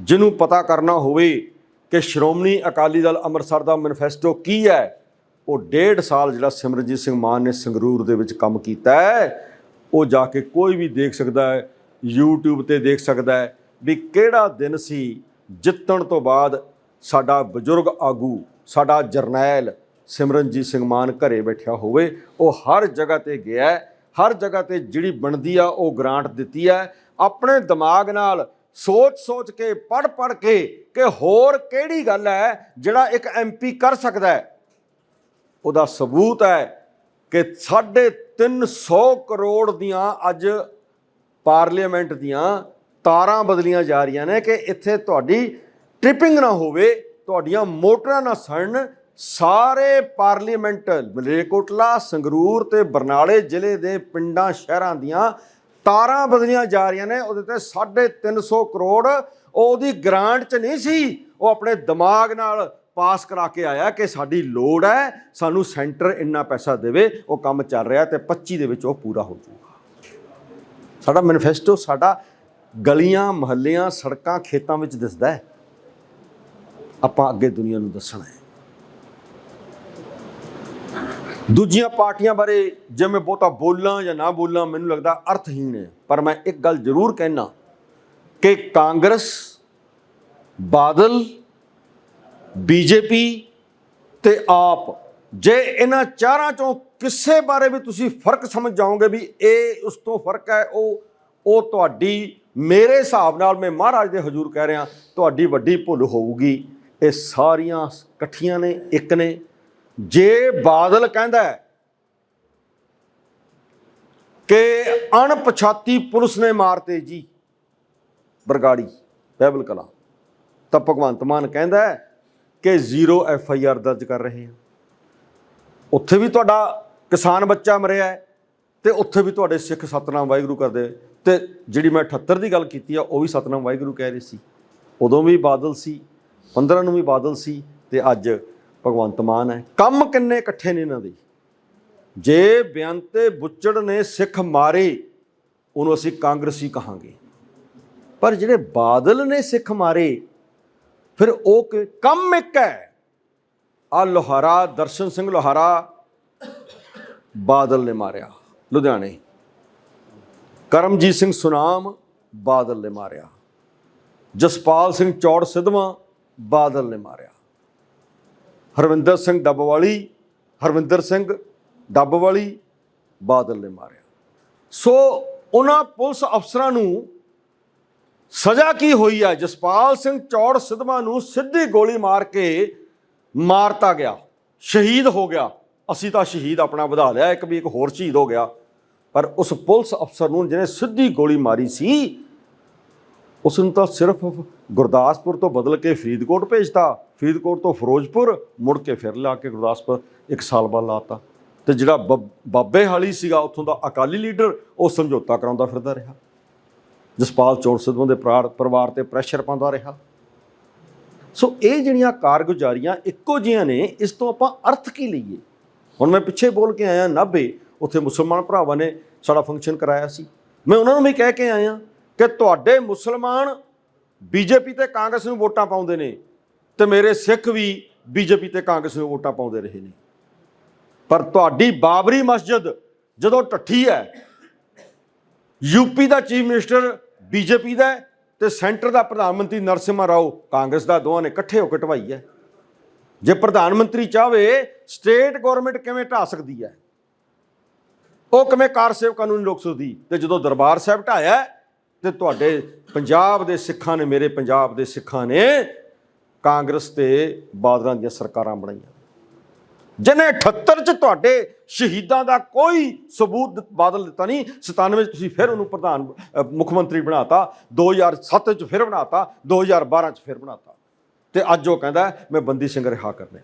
ਜਿਹਨੂੰ ਪਤਾ ਕਰਨਾ ਹੋਵੇ ਕਿ ਸ਼੍ਰੋਮਣੀ ਅਕਾਲੀ ਦਲ ਅੰਮ੍ਰਿਤਸਰ ਦਾ ਮੈਨੀਫੈਸਟੋ ਕੀ ਹੈ, ਉਹ ਡੇਢ ਸਾਲ ਜਿਹੜਾ ਸਿਮਰਜੀਤ ਸਿੰਘ ਮਾਨ ਨੇ ਸੰਗਰੂਰ ਦੇ ਵਿੱਚ ਕੰਮ ਕੀਤਾ ਹੈ, ਉਹ ਜਾ ਕੇ ਕੋਈ ਵੀ ਦੇਖ ਸਕਦਾ ਹੈ YouTube ਤੇ ਦੇਖ ਸਕਦਾ ਹੈ ਵੀ ਕਿਹੜਾ ਦਿਨ ਸੀ ਜਿੱਤਣ ਤੋਂ ਬਾਅਦ ਸਾਡਾ ਬਜ਼ੁਰਗ ਆਗੂ, ਸਾਡਾ ਜਰਨੈਲ ਸਿਮਰਨਜੀਤ ਸਿੰਘ ਮਾਨ ਘਰੇ ਬੈਠਿਆ ਹੋਵੇ, ਉਹ ਹਰ ਜਗ੍ਹਾ ਤੇ ਗਿਆ ਹਰ ਜਗ੍ਹਾ ਤੇ ਜਿਹੜੀ ਬਣਦੀ ਆ ਉਹ ਗ੍ਰਾਂਟ ਦਿੱਤੀ ਹੈ। ਆਪਣੇ ਦਿਮਾਗ ਨਾਲ ਸੋਚ ਸੋਚ ਕੇ ਪੜ ਪੜ ਕੇ ਕਿ ਹੋਰ ਕਿਹੜੀ ਗੱਲ ਹੈ ਜਿਹੜਾ ਇੱਕ ਐਮਪੀ ਕਰ ਸਕਦਾ ਹੈ? ਉਹਦਾ ਸਬੂਤ ਹੈ ਕਿ 350 ਕਰੋੜ ਦੀਆਂ ਅੱਜ ਪਾਰਲੀਮੈਂਟ ਦੀਆਂ ਤਾਰਾਂ ਬਦਲੀਆਂ ਜਾ ਰਹੀਆਂ ਨੇ ਕਿ ਇੱਥੇ ਤੁਹਾਡੀ ਟ੍ਰਿਪਿੰਗ ਨਾ ਹੋਵੇ, ਤੁਹਾਡੀਆਂ ਮੋਟਰਾਂ ਨਾ ਸੜਨ। ਸਾਰੇ ਪਾਰਲੀਮੈਂਟ ਮਲੇਰਕੋਟਲਾ, ਸੰਗਰੂਰ ਤੇ ਬਰਨਾਲੇ ਜ਼ਿਲ੍ਹੇ ਦੇ ਪਿੰਡਾਂ, ਸ਼ਹਿਰਾਂ ਦੀਆਂ ਤਾਰਾਂ ਬਦਲੀਆਂ ਜਾ ਰਹੀਆਂ ਨੇ। ਉਹਦੇ ਤੇ 350 ਕਰੋੜ ਉਹਦੀ ਗ੍ਰਾਂਟ 'ਚ ਨਹੀਂ ਸੀ। ਉਹ ਆਪਣੇ ਦਿਮਾਗ ਨਾਲ ਪਾਸ ਕਰਾ ਕੇ ਆਇਆ ਕਿ ਸਾਡੀ ਲੋੜ ਹੈ, ਸਾਨੂੰ ਸੈਂਟਰ ਇੰਨਾ ਪੈਸਾ ਦੇਵੇ, ਉਹ ਕੰਮ ਚੱਲ ਰਿਹਾ ਤੇ 25 ਦੇ ਵਿੱਚ ਉਹ ਪੂਰਾ ਹੋ ਜਾਊਗਾ। ਸਾਡਾ ਮੈਨੀਫੈਸਟੋ ਸਾਡਾ ਗਲੀਆਂ, ਮਹੱਲਿਆਂ, ਸੜਕਾਂ, ਖੇਤਾਂ ਵਿੱਚ ਦਿਸਦਾ ਹੈ। ਆਪਾਂ ਅੱਗੇ ਦੁਨੀਆ ਨੂੰ ਦੱਸਣਾ ਹੈ। ਦੂਜੀਆਂ ਪਾਰਟੀਆਂ ਬਾਰੇ ਜੇ ਮੈਂ ਬਹੁਤਾ ਬੋਲਾਂ ਜਾਂ ਨਾ ਬੋਲਾਂ, ਮੈਨੂੰ ਲੱਗਦਾ ਅਰਥਹੀਣ ਹੈ। ਪਰ ਮੈਂ ਇੱਕ ਗੱਲ ਜ਼ਰੂਰ ਕਹਿਣਾ ਕਿ ਕਾਂਗਰਸ, ਬਾਦਲ, ਬੀਜੇਪੀ ਤੇ ਆਪ ਜੇ ਇਹਨਾਂ ਚਾਰਾਂ ਚੋਂ ਕਿਸੇ ਬਾਰੇ ਵੀ ਤੁਸੀਂ ਫ਼ਰਕ ਸਮਝ ਜਾਓਗੇ ਵੀ ਇਹ ਉਸ ਤੋਂ ਫ਼ਰਕ ਹੈ, ਉਹ ਉਹ ਤੁਹਾਡੀ, ਮੇਰੇ ਹਿਸਾਬ ਨਾਲ ਮੈਂ ਮਹਾਰਾਜ ਦੇ ਹਜ਼ੂਰ ਕਹਿ ਰਿਹਾ, ਤੁਹਾਡੀ ਵੱਡੀ ਭੁੱਲ ਹੋਊਗੀ। ਇਹ ਸਾਰੀਆਂ ਇਕੱਠੀਆਂ ਨੇ, ਇੱਕ ਨੇ। ਜੇ ਬਾਦਲ ਕਹਿੰਦਾ ਹੈ ਕਿ ਅਣਪਛਾਤੀ ਪੁਲਿਸ ਨੇ ਮਾਰਤੇ ਜੀ ਬਰਗਾੜੀ, ਬਹਿਬਲ ਕਲਾ, ਤਾਂ ਭਗਵੰਤ ਮਾਨ ਕਹਿੰਦਾ ਕਿ ਜ਼ੀਰੋ ਐਫ ਆਈ ਆਰ ਦਰਜ ਕਰ ਰਹੇ ਹਾਂ। ਉੱਥੇ ਵੀ ਤੁਹਾਡਾ ਕਿਸਾਨ ਬੱਚਾ ਮਰਿਆ ਹੈ ਤੇ ਉੱਥੇ ਵੀ ਤੁਹਾਡੇ ਸਿੱਖ ਸਤਨਾਮ ਵਾਹਿਗੁਰੂ ਕਰਦੇ ਤੇ ਜਿਹੜੀ ਮੈਂ 78 ਦੀ ਗੱਲ ਕੀਤੀ ਆ, ਉਹ ਵੀ ਸਤਨਾਮ ਵਾਹਿਗੁਰੂ ਕਹਿ ਰਹੇ ਸੀ। ਉਦੋਂ ਵੀ ਬਾਦਲ ਸੀ 15 ਨੂੰ ਵੀ ਬਾਦਲ ਸੀ ਤੇ ਅੱਜ ਭਗਵੰਤ ਮਾਨ ਹੈ। ਕੰਮ ਕਿੰਨੇ ਇਕੱਠੇ ਨੇ ਇਹਨਾਂ ਦੇ? ਜੇ ਬੇਅੰਤੇ ਬੁੱਚੜ ਨੇ ਸਿੱਖ ਮਾਰੇ, ਉਹਨੂੰ ਅਸੀਂ ਕਾਂਗਰਸੀ ਕਹਾਂਗੇ। ਪਰ ਜਿਹੜੇ ਬਾਦਲ ਨੇ ਸਿੱਖ ਮਾਰੇ, ਫਿਰ ਉਹ ਕੰਮ ਇੱਕ ਹੈ। ਆ ਲੋਹਾਰਾ, ਦਰਸ਼ਨ ਸਿੰਘ ਲੋਹਾਰਾ ਬਾਦਲ ਨੇ ਮਾਰਿਆ। ਲੁਧਿਆਣੇ। ਕਰਮਜੀਤ ਸਿੰਘ ਸੁਨਾਮ ਬਾਦਲ ਨੇ ਮਾਰਿਆ। ਜਸਪਾਲ ਸਿੰਘ ਚੌੜ ਸਿੱਧਵਾਂ ਬਾਦਲ ਨੇ ਮਾਰਿਆ। ਹਰਵਿੰਦਰ ਸਿੰਘ ਡੱਬਵਾਲੀ, ਹਰਵਿੰਦਰ ਸਿੰਘ ਡੱਬਵਾਲੀ ਬਾਦਲ ਨੇ ਮਾਰਿਆ। ਸੋ ਉਹਨਾਂ ਪੁਲਿਸ ਅਫਸਰਾਂ ਨੂੰ ਸਜ਼ਾ ਕੀ ਹੋਈ ਹੈ ਜਸਪਾਲ ਸਿੰਘ ਚੌੜ ਸਿੱਧਵਾਂ ਨੂੰ ਸਿੱਧੀ ਗੋਲੀ ਮਾਰ ਕੇ ਮਾਰਤਾ ਗਿਆ। ਸ਼ਹੀਦ ਹੋ ਗਿਆ। ਅਸੀਂ ਤਾਂ ਸ਼ਹੀਦ ਆਪਣਾ ਵਧਾ ਲਿਆ, ਇੱਕ ਵੀ ਇੱਕ ਹੋਰ ਸ਼ਹੀਦ ਹੋ ਗਿਆ। ਪਰ ਉਸ ਪੁਲਿਸ ਅਫਸਰ ਨੂੰ ਜਿਹਨੇ ਸਿੱਧੀ ਗੋਲੀ ਮਾਰੀ ਸੀ ਉਸ ਨੂੰ ਤਾਂ ਸਿਰਫ ਗੁਰਦਾਸਪੁਰ ਤੋਂ ਬਦਲ ਕੇ ਫਰੀਦਕੋਟ ਭੇਜਤਾ। ਫਰੀਦਕੋਟ ਤੋਂ ਫਿਰੋਜ਼ਪੁਰ ਮੁੜ ਕੇ ਫਿਰ ਲਾ ਕੇ ਗੁਰਦਾਸਪੁਰ ਇੱਕ ਸਾਲ ਬਾਅਦ ਲਾਤਾ। ਤੇ ਜਿਹੜਾ ਬ- ਬਾਬੇ ਹਾਲੀ ਸੀਗਾ, ਉੱਥੋਂ ਦਾ ਅਕਾਲੀ ਲੀਡਰ, ਉਹ ਸਮਝੌਤਾ ਕਰਾਉਂਦਾ ਫਿਰਦਾ ਰਿਹਾ। ਜਸਪਾਲ ਚੌੜ ਸਿੱਧੂ ਦੇ ਪਰਿਵਾਰ ਪਰਿਵਾਰ ਤੇ ਪ੍ਰੈਸ਼ਰ ਪਾਉਂਦਾ ਰਿਹਾ। ਸੋ ਇਹ ਜਿਹੜੀਆਂ ਕਾਰਗੁਜ਼ਾਰੀਆਂ ਇੱਕੋ ਜਿਹੀਆਂ ਨੇ, ਇਸ ਤੋਂ ਆਪਾਂ ਅਰਥ ਕੀ ਲਈਏ? ਹੁਣ ਮੈਂ ਪਿੱਛੇ ਬੋਲ ਕੇ ਆਇਆ ਨਾਭੇ ਉੱਥੇ ਮੁਸਲਮਾਨ ਭਰਾਵਾਂ ਨੇ ਸਾਡਾ ਫੰਕਸ਼ਨ ਕਰਾਇਆ ਸੀ। ਮੈਂ ਉਹਨਾਂ ਨੂੰ ਵੀ ਕਹਿ ਕੇ ਆਇਆ ਕਿ ਤੁਹਾਡੇ ਮੁਸਲਮਾਨ ਬੀਜੇਪੀ ਤੇ ਕਾਂਗਰਸ ਨੂੰ ਵੋਟਾਂ ਪਾਉਂਦੇ ਨੇ ਤੇ ਮੇਰੇ ਸਿੱਖ ਵੀ ਬੀਜੇਪੀ ਤੇ ਕਾਂਗਰਸ ਨੂੰ ਵੋਟਾਂ ਪਾਉਂਦੇ ਰਹੇ ਨੇ। ਪਰ ਤੁਹਾਡੀ ਬਾਬਰੀ ਮਸਜਿਦ ਜਦੋਂ ਟੱਠੀ ਹੈ ਯੂਪੀ ਦਾ ਚੀਫ ਮਿਨਿਸਟਰ ਬੀਜੇਪੀ ਦਾ ਹੈ ਤੇ ਸੈਂਟਰ ਦਾ ਪ੍ਰਧਾਨ ਮੰਤਰੀ ਨਰਸਿਮਹਾ ਰਾਓ ਕਾਂਗਰਸ ਦਾ ਦੋਵਾਂ ਨੇ ਇਕੱਠੇ ਹੋ ਕੇ ਢਵਾਈ ਹੈ। ਜੇ ਪ੍ਰਧਾਨ ਮੰਤਰੀ ਚਾਹਵੇ ਸਟੇਟ ਗਵਰਨਮੈਂਟ ਕਿਵੇਂ ਢਾ ਸਕਦੀ ਹੈ? ਉਹ ਕਿਵੇਂ ਕਾਰ ਸੇਵਕਾਂ ਨੂੰ ਰੋਕ ਸਕਦੀ? ਤੇ ਜਦੋਂ ਦਰਬਾਰ ਸਾਹਿਬ ਢਾਇਆ ਹੈ, ਤੇ ਤੁਹਾਡੇ ਪੰਜਾਬ ਦੇ ਸਿੱਖਾਂ ਨੇ ਮੇਰੇ ਪੰਜਾਬ ਦੇ ਸਿੱਖਾਂ ਨੇ ਕਾਂਗਰਸ ਤੇ ਬਾਦਲਾਂ ਦੀਆਂ ਸਰਕਾਰਾਂ ਬਣਾਈਆਂ। ਜਿਹਨੇ 78 ਚ ਤੁਹਾਡੇ ਸ਼ਹੀਦਾਂ ਦਾ ਕੋਈ ਸਬੂਤ ਬਾਦਲ ਦਿੱਤਾ ਨਹੀਂ 97 ਚ ਤੁਸੀਂ ਫਿਰ ਉਹਨੂੰ ਪ੍ਰਧਾਨ ਮੁੱਖ ਮੰਤਰੀ ਬਣਾਤਾ 2007 ਚ ਫਿਰ ਬਣਾਤਾ 2012 ਚ ਫਿਰ ਬਣਾਤਾ। ਤੇ ਅੱਜ ਉਹ ਕਹਿੰਦਾ, ਮੈਂ ਬੰਦੀ ਸਿੰਘ ਰਿਹਾ ਕਰਨੇ।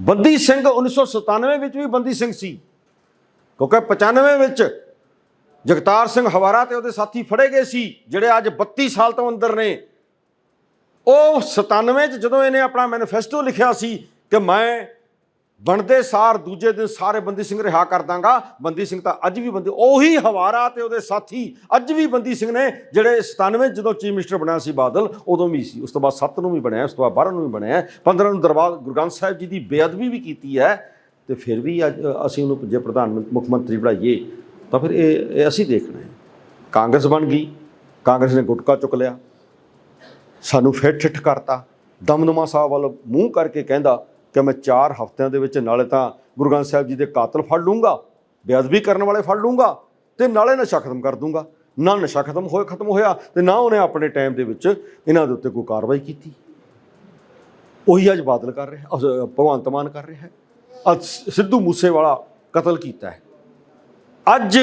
ਬੰਦੀ ਸਿੰਘ 1997 ਵਿੱਚ ਵੀ ਬੰਦੀ ਸਿੰਘ ਸੀ। ਕਿਉਂਕਿ 95 ਵਿੱਚ ਜਗਤਾਰ ਸਿੰਘ ਹਵਾਰਾ ਤੇ ਉਹਦੇ ਸਾਥੀ ਫੜੇ ਗਏ ਸੀ, ਜਿਹੜੇ ਅੱਜ 32 ਸਾਲ ਤੋਂ ਅੰਦਰ ਨੇ। ਉਹ 97 ਚ ਜਦੋਂ ਇਹਨੇ ਆਪਣਾ ਮੈਨੀਫੈਸਟੋ ਲਿਖਿਆ ਸੀ ਕਿ ਮੈਂ ਬਣਦੇ ਸਾਰ ਦੂਜੇ ਦਿਨ ਸਾਰੇ ਬੰਦੀ ਸਿੰਘ ਰਿਹਾ ਕਰ ਦਾਂਗਾ। ਬੰਦੀ ਸਿੰਘ ਤਾਂ ਅੱਜ ਵੀ ਬੰਦੀ, ਉਹੀ ਹਵਾਰਾ ਤੇ ਉਹਦੇ ਸਾਥੀ ਅੱਜ ਵੀ ਬੰਦੀ ਸਿੰਘ ਨੇ, ਜਿਹੜੇ 97 ਜਦੋਂ ਚੀਫ ਮਿਨਿਸਟਰ ਬਣਿਆ ਸੀ ਬਾਦਲ, ਉਦੋਂ ਵੀ ਸੀ। ਉਸ ਤੋਂ ਬਾਅਦ 7 ਨੂੰ ਵੀ ਬਣਿਆ, ਉਸ ਤੋਂ ਬਾਅਦ 12 ਨੂੰ ਵੀ ਬਣਿਆ। 15 ਨੂੰ ਦਰਬਾਰ, ਗੁਰੂ ਗ੍ਰੰਥ ਸਾਹਿਬ ਜੀ ਦੀ ਬੇਅਦਬੀ ਵੀ ਕੀਤੀ ਹੈ ਤੇ ਫਿਰ ਵੀ ਅੱਜ ਅਸੀਂ ਉਹਨੂੰ ਜੇ ਪ੍ਰਧਾਨ ਮੰਤ- ਮੁੱਖ ਮੰਤਰੀ ਬਣਾਈਏ, ਤਾਂ ਫਿਰ ਇਹ ਇਹ ਅਸੀਂ ਦੇਖਣਾ ਹੈ। ਕਾਂਗਰਸ ਬਣ ਗਈ। ਕਾਂਗਰਸ ਨੇ ਗੁਟਕਾ ਚੁੱਕ ਲਿਆ। ਸਾਨੂੰ ਫਿਰ ਠਿੱਠ ਕਰਤਾ। ਦਮਦਮਾ ਸਾਹਿਬ ਵੱਲ ਮੂੰਹ ਕਰਕੇ ਕਹਿੰਦਾ ਕਿ ਮੈਂ 4 ਹਫ਼ਤਿਆਂ ਦੇ ਵਿੱਚ ਨਾਲੇ ਤਾਂ ਗੁਰੂ ਗ੍ਰੰਥ ਸਾਹਿਬ ਜੀ ਦੇ ਕਾਤਲ ਫੜ ਲੂੰਗਾ, ਬੇਅਦਬੀ ਕਰਨ ਵਾਲੇ ਫੜ ਲੂੰਗਾ ਤੇ ਨਾਲੇ ਨਸ਼ਾ ਖਤਮ ਕਰ ਦੂੰਗਾ। ਨਾ ਨਸ਼ਾ ਖਤਮ ਹੋਏ, ਖਤਮ ਹੋਇਆ ਤੇ ਨਾ ਉਹਨੇ ਆਪਣੇ ਟਾਈਮ ਦੇ ਵਿੱਚ ਇਹਨਾਂ ਦੇ ਉੱਤੇ ਕੋਈ ਕਾਰਵਾਈ ਕੀਤੀ। ਉਹੀ ਅੱਜ ਬਾਦਲ ਕਰ ਰਿਹਾ ਭਗਵੰਤ ਮਾਨ ਕਰ ਰਿਹਾ ਹੈ। ਅੱਜ ਸਿੱਧੂ ਮੂਸੇਵਾਲਾ ਕਤਲ ਕੀਤਾ ਹੈ। ਅੱਜ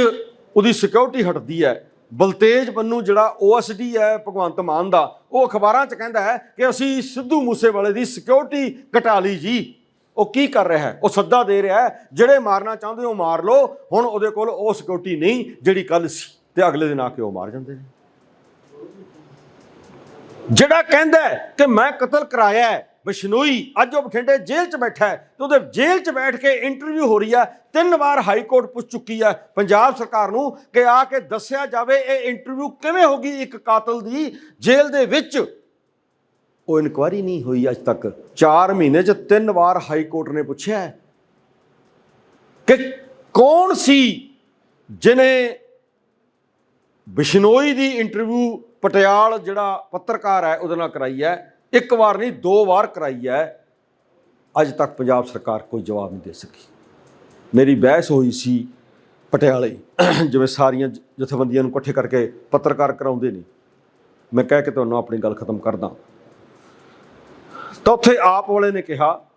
ਉਹਦੀ ਸਿਕਿਉਰਿਟੀ ਹਟਦੀ ਹੈ। ਬਲਤੇਜ ਪੰਨੂ, ਜਿਹੜਾ ਓਐਸਡੀ ਹੈ, ਭਗਵੰਤ ਮਾਨ ਦਾ, ਉਹ ਅਖਬਾਰਾਂ 'ਚ ਕਹਿੰਦਾ ਹੈ ਕਿ ਅਸੀਂ ਸਿੱਧੂ ਮੂਸੇਵਾਲੇ ਦੀ ਸਿਕਿਉਰਿਟੀ ਘਟਾ ਲਈ ਜੀ। ਉਹ ਕੀ ਕਰ ਰਿਹਾ ਹੈ? ਉਹ ਸੱਦਾ ਦੇ ਰਿਹਾ ਹੈ, ਜਿਹੜੇ ਮਾਰਨਾ ਚਾਹੁੰਦੇ ਹੋ ਮਾਰ ਲਓ, ਹੁਣ ਉਹਦੇ ਕੋਲ ਉਹ ਸਿਕਿਉਰਿਟੀ ਨਹੀਂ, ਜਿਹੜੀ ਕੱਲ ਸੀ, ਤੇ ਅਗਲੇ ਦਿਨ ਆ ਕੇ ਉਹ ਮਾਰ ਜਾਂਦੇ ਨੇ। ਜਿਹੜਾ ਕਹਿੰਦਾ ਕਿ ਮੈਂ ਕਤਲ ਕਰਾਇਆ ਹੈ ਬਿਸ਼ਨੋਈ ਅੱਜ ਉਹ ਬਠਿੰਡੇ ਜੇਲ੍ਹ 'ਚ ਬੈਠਾ ਹੈ ਤੇ ਉਹਦੇ ਜੇਲ੍ਹ 'ਚ ਬੈਠ ਕੇ ਇੰਟਰਵਿਊ ਹੋ ਰਹੀ ਹੈ ਤਿੰਨ ਵਾਰ ਹਾਈ ਕੋਰਟ ਪੁੱਛ ਚੁੱਕੀ ਹੈ ਪੰਜਾਬ ਸਰਕਾਰ ਨੂੰ ਕਿ ਆ ਕੇ ਦੱਸਿਆ ਜਾਵੇ ਇਹ ਇੰਟਰਵਿਊ ਕਿਵੇਂ ਹੋ ਗਈ ਇੱਕ ਕਾਤਲ ਦੀ ਜੇਲ੍ਹ ਦੇ ਵਿੱਚ। ਉਹ ਇਨਕੁਆਰੀ ਨਹੀਂ ਹੋਈ ਅੱਜ ਤੱਕ। 4 ਮਹੀਨੇ 'ਚ ਤਿੰਨ ਵਾਰ ਹਾਈ ਕੋਰਟ ਨੇ ਪੁੱਛਿਆ ਕਿ ਕੌਣ ਸੀ ਜਿਨੇ ਬਿਸ਼ਨੋਈ ਦੀ ਇੰਟਰਵਿਊ ਪਟਿਆਲ ਜਿਹੜਾ ਪੱਤਰਕਾਰ ਹੈ ਉਹਦੇ ਨਾਲ ਕਰਾਈ ਹੈ। ਇੱਕ ਵਾਰ ਨਹੀਂ, ਦੋ ਵਾਰ ਕਰਾਈ ਹੈ। ਅੱਜ ਤੱਕ ਪੰਜਾਬ ਸਰਕਾਰ ਕੋਈ ਜਵਾਬ ਨਹੀਂ ਦੇ ਸਕੀ। ਮੇਰੀ ਬਹਿਸ ਹੋਈ ਸੀ ਪਟਿਆਲੇ, ਜਿਵੇਂ ਸਾਰੀਆਂ ਜ- ਜਥੇਬੰਦੀਆਂ ਨੂੰ ਇਕੱਠੇ ਕਰਕੇ ਪੱਤਰਕਾਰ ਕਰਾਉਂਦੇ ਨੇ। ਮੈਂ ਕਹਿ ਕੇ ਤੁਹਾਨੂੰ ਆਪਣੀ ਗੱਲ ਖਤਮ ਕਰਦਾ। ਤਾਂ ਉੱਥੇ ਆਪ ਵਾਲੇ ਨੇ ਕਿਹਾ,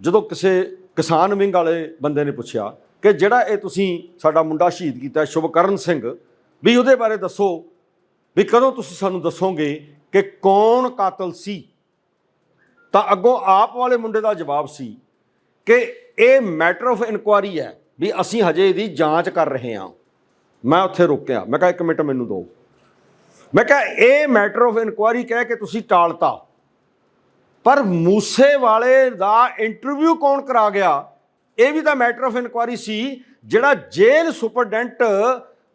ਜਦੋਂ ਕਿਸੇ ਕਿਸਾਨ ਵਿੰਗ ਵਾਲੇ ਬੰਦੇ ਨੇ ਪੁੱਛਿਆ ਕਿ ਜਿਹੜਾ ਇਹ ਤੁਸੀਂ ਸਾਡਾ ਮੁੰਡਾ ਸ਼ਹੀਦ ਕੀਤਾ ਸ਼ੁਭਕਰਨ ਸਿੰਘ, ਵੀ ਉਹਦੇ ਬਾਰੇ ਦੱਸੋ, ਵੀ ਕਦੋਂ ਤੁਸੀਂ ਸਾਨੂੰ ਦੱਸੋਗੇ ਕਿ ਕੌਣ ਕਾਤਲ ਸੀ? ਤਾਂ ਅੱਗੋਂ ਆਪ ਵਾਲੇ ਮੁੰਡੇ ਦਾ ਜਵਾਬ ਸੀ ਕਿ ਇਹ ਮੈਟਰ ਆਫ ਇਨਕੁਆਰੀ ਹੈ ਵੀ ਅਸੀਂ ਹਜੇ ਇਹਦੀ ਜਾਂਚ ਕਰ ਰਹੇ ਹਾਂ। ਮੈਂ ਉੱਥੇ ਰੁਕਿਆ। ਮੈਂ ਕਿਹਾ, ਇੱਕ ਮਿੰਟ ਮੈਨੂੰ ਦਿਓ। ਮੈਂ ਕਿਹਾ, ਇਹ ਮੈਟਰ ਆਫ ਇਨਕੁਆਰੀ ਕਹਿ ਕੇ ਤੁਸੀਂ ਟਾਲਤਾ। ਪਰ ਮੂਸੇ ਵਾਲੇ ਦਾ ਇੰਟਰਵਿਊ ਕੌਣ ਕਰਾ ਗਿਆ? ਇਹ ਵੀ ਤਾਂ ਮੈਟਰ ਆਫ ਇਨਕੁਆਰੀ ਸੀ, ਜਿਹੜਾ ਜੇਲ੍ਹ ਸੁਪਰਡੈਂਟ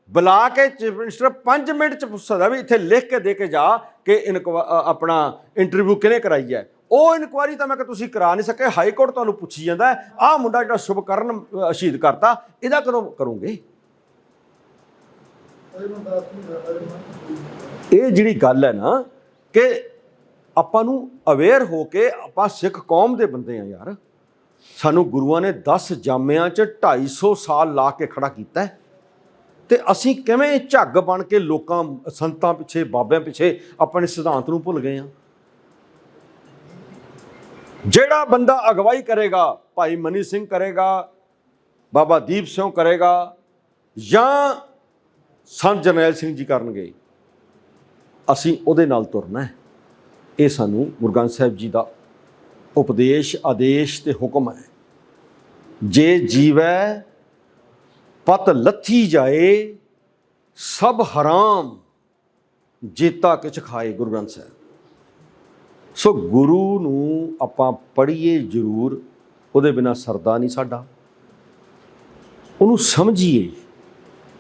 ਬੁਲਾ ਕੇ ਚੀਫ ਮਿਨਿਸਟਰ 5 ਮਿੰਟ ਚ ਪੁੱਛ ਸਕਦਾ ਵੀ ਇੱਥੇ ਲਿਖ ਕੇ ਦੇ ਕੇ ਜਾ ਕਿ ਇਨਕੁਆ- ਆਪਣਾ ਇੰਟਰਵਿਊ ਕਿਹਨੇ ਕਰਾਈ ਹੈ। ਉਹ ਇਨਕੁਆਰੀ ਤਾਂ ਮੈਂ ਕਿ ਤੁਸੀਂ ਕਰਾ ਨਹੀਂ ਸਕੇ ਹਾਈ ਕੋਰਟ ਤੁਹਾਨੂੰ ਪੁੱਛੀ ਜਾਂਦਾ ਆਹ ਮੁੰਡਾ ਜਿਹੜਾ ਸ਼ੁਭਕਰਨ ਅ, ਸ਼ਹੀਦ ਕਰਤਾ ਇਹਦਾ ਕਦੋਂ ਕਰੋਗੇ? ਇਹ ਜਿਹੜੀ ਗੱਲ ਹੈ ਨਾ ਕਿ ਆਪਾਂ ਨੂੰ ਅਵੇਅਰ ਹੋ ਕੇ ਆਪਾਂ ਸਿੱਖ ਕੌਮ ਦੇ ਬੰਦੇ ਆ ਯਾਰ। ਸਾਨੂੰ ਗੁਰੂਆਂ ਨੇ 10 ਜਾਮਿਆਂ 'ਚ 250 ਸਾਲ ਲਾ ਕੇ ਖੜਾ ਕੀਤਾ ਹੈ। ਤੇ ਅਸੀਂ ਕਿਵੇਂ ਝੱਗ ਬਣ ਕੇ ਲੋਕਾਂ ਸੰਤਾਂ ਪਿੱਛੇ ਬਾਬਿਆਂ ਪਿੱਛੇ ਆਪਣੇ ਸਿਧਾਂਤ ਨੂੰ ਭੁੱਲ ਗਏ ਆ? ਜਿਹੜਾ ਬੰਦਾ ਅਗਵਾਈ ਕਰੇਗਾ, ਭਾਈ ਮਨੀ ਸਿੰਘ ਕਰੇਗਾ, ਬਾਬਾ ਦੀਪ ਸਿੰਘ ਕਰੇਗਾ, ਜਾਂ ਸੰਤ ਜਰਨੈਲ ਸਿੰਘ ਜੀ ਕਰਨਗੇ, ਅਸੀਂ ਉਹਦੇ ਨਾਲ ਤੁਰਨਾ ਹੈ। ਇਹ ਸਾਨੂੰ ਗੁਰੂ ਗ੍ਰੰਥ ਸਾਹਿਬ ਜੀ ਦਾ ਉਪਦੇਸ਼, ਆਦੇਸ਼ ਤੇ ਹੁਕਮ ਹੈ। ਜੇ ਜੀਵੈ ਪਤ ਲੱਥੀ ਜਾਏ, ਸਭ ਹਰਾਮ ਜੀਤਾ ਕਿਛ ਖਾਏ ਗੁਰੂ ਗ੍ਰੰਥ ਸਾਹਿਬ। ਸੋ ਗੁਰੂ ਨੂੰ ਆਪਾਂ ਪੜ੍ਹੀਏ ਜ਼ਰੂਰ, ਉਹਦੇ ਬਿਨਾ ਸਰਦਾ ਨਹੀਂ ਸਾਡਾ। ਉਹਨੂੰ ਸਮਝੀਏ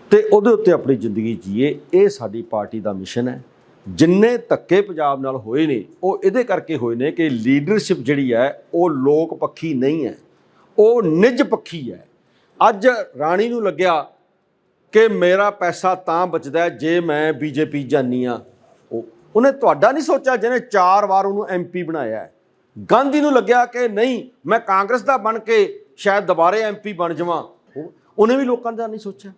ਤੇ ਉਹਦੇ ਉੱਤੇ ਆਪਣੀ ਜ਼ਿੰਦਗੀ ਜੀਏ, ਇਹ ਸਾਡੀ ਪਾਰਟੀ ਦਾ ਮਿਸ਼ਨ ਹੈ। ਜਿੰਨੇ ਧੱਕੇ ਪੰਜਾਬ ਨਾਲ ਹੋਏ ਨੇ, ਉਹ ਇਹਦੇ ਕਰਕੇ ਹੋਏ ਨੇ ਕਿ ਲੀਡਰਸ਼ਿਪ ਜਿਹੜੀ ਹੈ, ਉਹ ਲੋਕ ਪੱਖੀ ਨਹੀਂ ਹੈ। ਉਹ ਨਿੱਜ ਪੱਖੀ ਹੈ। ਅੱਜ ਰਾਣੀ ਨੂੰ ਲੱਗਿਆ ਕਿ ਮੇਰਾ ਪੈਸਾ ਤਾਂ ਬਚਦਾ ਜੇ ਮੈਂ ਬੀਜੇਪੀ ਜਾਨੀ ਆ ਉਹ ਉਹਨੇ ਤੁਹਾਡਾ ਨਹੀਂ ਸੋਚਿਆ ਜਿਹਨੇ ਚਾਰ ਵਾਰ ਉਹਨੂੰ ਐਮਪੀ ਬਣਾਇਆ ਹੈ। ਗਾਂਧੀ ਨੂੰ ਲੱਗਿਆ ਕਿ ਨਹੀਂ, ਮੈਂ ਕਾਂਗਰਸ ਦਾ ਬਣ ਕੇ ਸ਼ਾਇਦ ਦੁਬਾਰੇ ਐਮਪੀ ਬਣ ਜਾਵਾਂ। ਉਹਨੇ ਵੀ ਲੋਕਾਂ ਦਾ ਨਹੀਂ ਸੋਚਿਆ।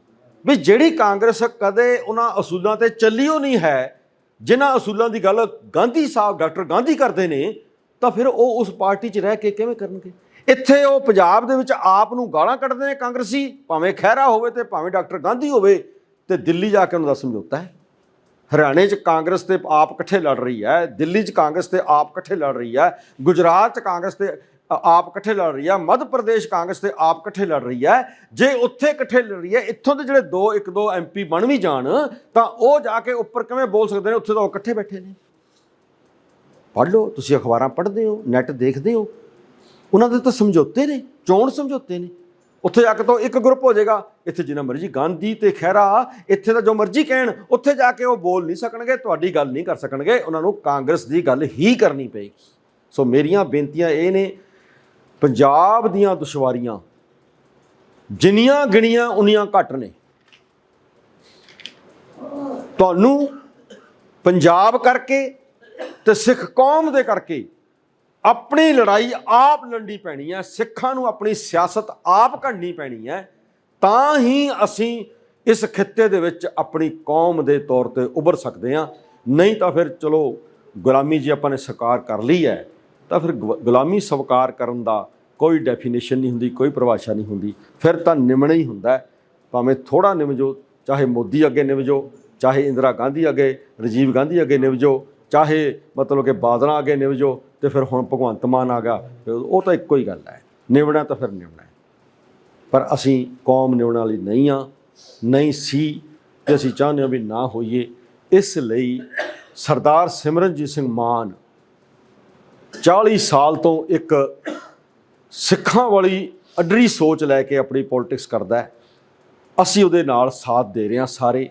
ਵੀ ਜਿਹੜੀ ਕਾਂਗਰਸ ਕਦੇ ਉਹਨਾਂ ਅਸੂਲਾਂ ਤੇ ਚੱਲੀ ਉਹ ਨਹੀਂ ਹੈ, ਜਿਨ੍ਹਾਂ ਅਸੂਲਾਂ ਦੀ ਗੱਲ ਗਾਂਧੀ ਸਾਹਿਬ, ਡਾਕਟਰ ਗਾਂਧੀ ਕਰਦੇ ਨੇ, ਤਾਂ ਫਿਰ ਉਹ ਉਸ ਪਾਰਟੀ 'ਚ ਰਹਿ ਕੇ ਕਿਵੇਂ ਕਰਨਗੇ? ਇੱਥੇ ਉਹ ਪੰਜਾਬ ਦੇ ਵਿੱਚ ਆਪ ਨੂੰ ਗਾਲਾਂ ਕੱਢਦੇ ਨੇ ਕਾਂਗਰਸੀ, ਭਾਵੇਂ ਖਹਿਰਾ ਹੋਵੇ ਤੇ ਭਾਵੇਂ ਡਾਕਟਰ ਗਾਂਧੀ ਹੋਵੇ, ਤੇ ਦਿੱਲੀ ਜਾ ਕੇ ਉਹਨਾਂ ਦਾ ਸਮਝੌਤਾ ਹੈ। ਹਰਿਆਣੇ 'ਚ ਕਾਂਗਰਸ ਤੇ ਆਪ ਇਕੱਠੇ ਲੜ ਰਹੀ ਹੈ, ਦਿੱਲੀ 'ਚ ਕਾਂਗਰਸ ਤੇ ਆਪ ਇਕੱਠੇ ਲੜ ਰਹੀ ਹੈ, ਗੁਜਰਾਤ 'ਚ ਕਾਂਗਰਸ ਤੇ ਆਪ ਇਕੱਠੇ ਲੜ ਰਹੀ ਹੈ, ਮੱਧ ਪ੍ਰਦੇਸ਼ ਕਾਂਗਰਸ ਤੇ ਆਪ ਇਕੱਠੇ ਲੜ ਰਹੀ ਹੈ। ਜੇ ਉੱਥੇ ਇਕੱਠੇ ਲੜ ਰਹੀ ਹੈ, ਇੱਥੋਂ ਦੇ ਜਿਹੜੇ ਦੋ, ਇੱਕ ਦੋ ਐਮਪੀ ਬਣ ਵੀ ਜਾਣ, ਤਾਂ ਉਹ ਜਾ ਕੇ ਉੱਪਰ ਕਿਵੇਂ ਬੋਲ ਸਕਦੇ ਨੇ? ਉੱਥੇ ਤਾਂ ਉਹ ਇਕੱਠੇ ਬੈਠੇ ਨੇ। ਪੜ੍ਹ ਲਓ, ਤੁਸੀਂ ਅਖਬਾਰਾਂ ਪੜ੍ਹਦੇ ਹੋ, ਨੈਟ ਦੇਖਦੇ ਹੋ। ਉਹਨਾਂ ਦੇ ਤਾਂ ਸਮਝੌਤੇ ਨੇ, ਚੋਣ ਸਮਝੌਤੇ ਨੇ। ਉੱਥੇ ਜਾ ਕੇ ਤਾਂ ਇੱਕ ਗਰੁੱਪ ਹੋ ਜਾਏਗਾ। ਇੱਥੇ ਜਿੰਨਾ ਮਰਜ਼ੀ ਗਾਂਧੀ ਤੇ ਖਹਿਰਾ, ਇੱਥੇ ਤਾਂ ਜੋ ਮਰਜ਼ੀ ਕਹਿਣ, ਉੱਥੇ ਜਾ ਕੇ ਉਹ ਬੋਲ ਨਹੀਂ ਸਕਣਗੇ, ਤੁਹਾਡੀ ਗੱਲ ਨਹੀਂ ਕਰ ਸਕਣਗੇ। ਉਹਨਾਂ ਨੂੰ ਕਾਂਗਰਸ ਦੀ ਗੱਲ ਹੀ ਕਰਨੀ ਪਏਗੀ। ਸੋ ਮੇਰੀਆਂ ਬੇਨਤੀਆਂ ਇਹ ਨੇ, ਪੰਜਾਬ ਦੀਆਂ ਦੁਸ਼ਵਾਰੀਆਂ ਜਿੰਨੀਆਂ ਗਿਣੀਆਂ, ਉਨੀਆਂ ਘੱਟ ਨੇ। ਤੁਹਾਨੂੰ ਪੰਜਾਬ ਕਰਕੇ ਤੇ ਸਿੱਖ ਕੌਮ ਦੇ ਕਰਕੇ ਆਪਣੀ ਲੜਾਈ ਆਪ ਲੜਨੀ ਪੈਣੀ ਹੈ, ਸਿੱਖਾਂ ਨੂੰ ਆਪਣੀ ਸਿਆਸਤ ਆਪ ਘੜਨੀ ਪੈਣੀ ਹੈ, ਤਾਂ ਹੀ ਅਸੀਂ ਇਸ ਖਿੱਤੇ ਦੇ ਵਿੱਚ ਆਪਣੀ ਕੌਮ ਦੇ ਤੌਰ ਤੇ ਉੱਭਰ ਸਕਦੇ ਹਾਂ। ਨਹੀਂ ਤਾਂ ਫਿਰ ਚਲੋ ਗੁਲਾਮੀ ਜੀ ਆਪਾਂ ਨੇ ਸਵੀਕਾਰ ਕਰ ਲਈ ਹੈ, ਤਾਂ ਫਿਰ ਗੁ- ਗੁਲਾਮੀ ਸਵੀਕਾਰ ਕਰਨ ਦਾ ਕੋਈ ਡੈਫੀਨੇਸ਼ਨ ਨਹੀਂ ਹੁੰਦੀ, ਕੋਈ ਪਰਿਭਾਸ਼ਾ ਨਹੀਂ ਹੁੰਦੀ। ਫਿਰ ਤਾਂ ਨਿਮਣਾ ਹੀ ਹੁੰਦਾ ਭਾਵੇਂ ਥੋੜਾ ਨਿਮਜੋ, ਚਾਹੇ ਮੋਦੀ ਅੱਗੇ ਨਿਮਜੋ, ਚਾਹੇ ਇੰਦਰਾ ਗਾਂਧੀ ਅੱਗੇ, ਰਾਜੀਵ ਗਾਂਧੀ ਅੱਗੇ ਨਿਵਜੋ ਚਾਹੇ ਮਤਲਬ ਕਿ ਬਾਦਲਾਂ ਅੱਗੇ ਨਿਵਜੋ ਤੇ ਫਿਰ ਹੁਣ ਭਗਵੰਤ ਮਾਨ ਆ ਗਿਆ ਉਹ ਤਾਂ ਇੱਕੋ ਹੀ ਗੱਲ ਹੈ। ਨਿਵਣਾ ਤਾਂ ਫਿਰ ਨਿਵਣਾ ਪਰ ਅਸੀਂ ਕੌਮ ਨਿਵਣ ਵਾਲੀ ਨਹੀਂ ਆ, ਨਹੀਂ ਸੀ, ਤੇ ਅਸੀਂ ਚਾਹੁੰਦੇ ਹਾਂ ਵੀ ਨਾ ਹੋਈਏ। ਇਸ ਲਈ ਸਰਦਾਰ ਸਿਮਰਨਜੀਤ ਸਿੰਘ ਮਾਨ 40 ਸਾਲ ਤੋਂ ਇੱਕ ਸਿੱਖਾਂ ਵਾਲੀ ਅਡਰੀ ਸੋਚ ਲੈ ਕੇ ਆਪਣੀ ਪੋਲਿਟਿਕਸ ਕਰਦਾ ਹੈ। ਅਸੀਂ ਉਹਦੇ ਨਾਲ ਸਾਥ ਦੇ ਰਹੇ ਹਾਂ ਸਾਰੇ,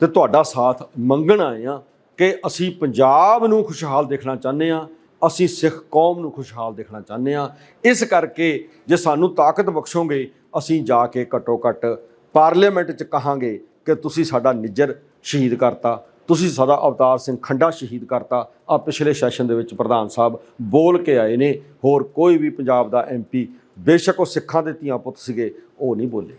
ਤੇ ਤੁਹਾਡਾ ਸਾਥ ਮੰਗਣ ਆਏ ਆ ਕਿ ਅਸੀਂ ਪੰਜਾਬ ਨੂੰ ਖੁਸ਼ਹਾਲ ਦੇਖਣਾ ਚਾਹੁੰਦੇ ਆ ਅਸੀਂ ਸਿੱਖ ਕੌਮ ਨੂੰ ਖੁਸ਼ਹਾਲ ਦੇਖਣਾ ਚਾਹੁੰਦੇ ਆ ਇਸ ਕਰਕੇ ਜੇ ਸਾਨੂੰ ਤਾਕਤ ਬਖਸ਼ੋਗੇ, ਅਸੀਂ ਜਾ ਕੇ ਘੱਟੋ ਘੱਟ ਪਾਰਲੀਮੈਂਟ 'ਚ ਕਹਾਂਗੇ ਕਿ ਤੁਸੀਂ ਸਾਡਾ ਨਿੱਜਰ ਸ਼ਹੀਦ ਕਰਤਾ, ਤੁਸੀਂ ਸਾਡਾ ਅਵਤਾਰ ਸਿੰਘ ਖੰਡਾ ਸ਼ਹੀਦ ਕਰਤਾ। ਆ ਪਿਛਲੇ ਸੈਸ਼ਨ ਦੇ ਵਿੱਚ ਪ੍ਰਧਾਨ ਸਾਹਿਬ ਬੋਲ ਕੇ ਆਏ ਨੇ, ਹੋਰ ਕੋਈ ਵੀ ਪੰਜਾਬ ਦਾ ਐਮਪੀ ਬੇਸ਼ੱਕ ਉਹ ਸਿੱਖਾਂ ਦੇ ਧੀਆਂ ਪੁੱਤ ਸੀਗੇ, ਉਹ ਨਹੀਂ ਬੋਲੇ।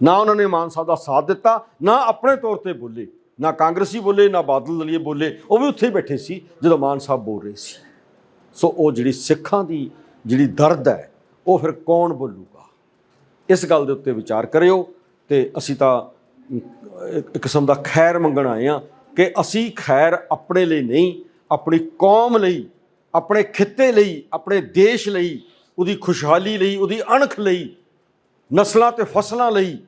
ਨਾ ਉਹਨਾਂ ਨੇ ਮਾਨ ਸਾਹਿਬ ਦਾ ਸਾਥ ਦਿੱਤਾ, ਨਾ ਆਪਣੇ ਤੌਰ ਤੇ ਬੋਲੇ, ਨਾ ਕਾਂਗਰਸੀ ਬੋਲੇ, ਨਾ ਬਾਦਲ ਦਲੀਏ ਬੋਲੇ, ਉਹ ਵੀ ਉੱਥੇ ਹੀ ਬੈਠੇ ਸੀ ਜਦੋਂ ਮਾਨ ਸਾਹਿਬ ਬੋਲ ਰਹੇ ਸੀ। ਸੋ ਉਹ ਜਿਹੜੀ ਸਿੱਖਾਂ ਦੀ ਜਿਹੜੀ ਦਰਦ ਹੈ, ਉਹ ਫਿਰ ਕੌਣ ਬੋਲੂਗਾ? ਇਸ ਗੱਲ ਦੇ ਉੱਤੇ ਵਿਚਾਰ ਕਰਿਓ ਤੇ ਅਸੀਂ ਤਾਂ ਇੱਕ ਕਿਸਮ ਦਾ ਖੈਰ ਮੰਗਣ ਆਏ ਆ ਕਿ ਅਸੀਂ ਖੈਰ ਆਪਣੇ ਲਈ ਨਹੀਂ, ਆਪਣੀ ਕੌਮ ਲਈ, ਆਪਣੇ ਖਿੱਤੇ ਲਈ, ਆਪਣੇ ਦੇਸ਼ ਲਈ, ਉਹਦੀ ਖੁਸ਼ਹਾਲੀ ਲਈ, ਉਹਦੀ ਅਣਖ ਲਈ, ਨਸਲਾਂ ਤੇ ਫਸਲਾਂ ਲਈ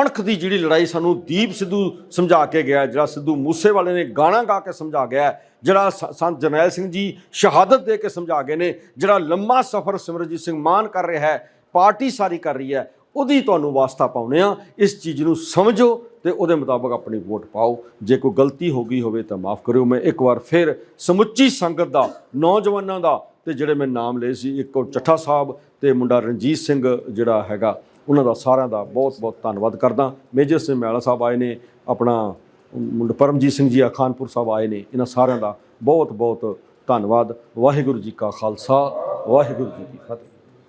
ਅਣਖ ਦੀ ਜਿਹੜੀ ਲੜਾਈ ਸਾਨੂੰ ਦੀਪ ਸਿੱਧੂ ਸਮਝਾ ਕੇ ਗਿਆ ਜਿਹੜਾ ਸਿੱਧੂ ਮੂਸੇਵਾਲੇ ਨੇ ਗਾਣਾ ਗਾ ਕੇ ਸਮਝਾ ਗਿਆ ਜਿਹੜਾ ਸ- ਸੰਤ ਜਰਨੈਲ ਸਿੰਘ ਜੀ ਸ਼ਹਾਦਤ ਦੇ ਕੇ ਸਮਝਾ ਗਏ ਨੇ, ਜਿਹੜਾ ਲੰਮਾ ਸਫ਼ਰ ਸਿਮਰਜੀਤ ਸਿੰਘ ਮਾਨ ਕਰ ਰਿਹਾ ਹੈ, ਪਾਰਟੀ ਸਾਰੀ ਕਰ ਰਹੀ ਹੈ, ਉਹਦੀ ਤੁਹਾਨੂੰ ਵਾਸਤਾ ਪਾਉਨੇ ਆ ਇਸ ਚੀਜ਼ ਨੂੰ ਸਮਝੋ ਤੇ ਉਹਦੇ ਮੁਤਾਬਕ ਆਪਣੀ ਵੋਟ ਪਾਓ। ਜੇ ਕੋਈ ਗਲਤੀ ਹੋ ਗਈ ਹੋਵੇ ਤਾਂ ਮਾਫ ਕਰਿਓ। ਮੈਂ ਇੱਕ ਵਾਰ ਫਿਰ ਸਮੁੱਚੀ ਸੰਗਤ ਦਾ, ਨੌਜਵਾਨਾਂ ਦਾ ਤੇ ਜਿਹੜੇ ਮੈਂ ਨਾਮ ਲਏ ਸੀ, ਇੱਕ ਉਹ ਚੱਠਾ ਸਾਹਿਬ ਤੇ ਮੁੰਡਾ ਰਣਜੀਤ ਸਿੰਘ ਜਿਹੜਾ ਹੈਗਾ ਉਹਨਾਂ ਦਾ ਸਾਰਿਆਂ ਦਾ ਬਹੁਤ ਬਹੁਤ ਧੰਨਵਾਦ ਕਰਦਾ। ਮੇਜਰ ਸਿੰਘ ਮੈਲਾ ਸਾਹਿਬ ਆਏ ਨੇ, ਆਪਣਾ ਮੁੰਡਾ ਪਰਮਜੀਤ ਸਿੰਘ ਜੀ ਆ, ਖਾਨਪੁਰ ਸਾਹਿਬ ਆਏ ਨੇ, ਇਹਨਾਂ ਸਾਰਿਆਂ ਦਾ ਬਹੁਤ ਬਹੁਤ ਧੰਨਵਾਦ। ਵਾਹਿਗੁਰੂ ਜੀ ਕਾ ਖਾਲਸਾ, ਵਾਹਿਗੁਰੂ ਜੀ ਕੀ ਫਤਿਹ।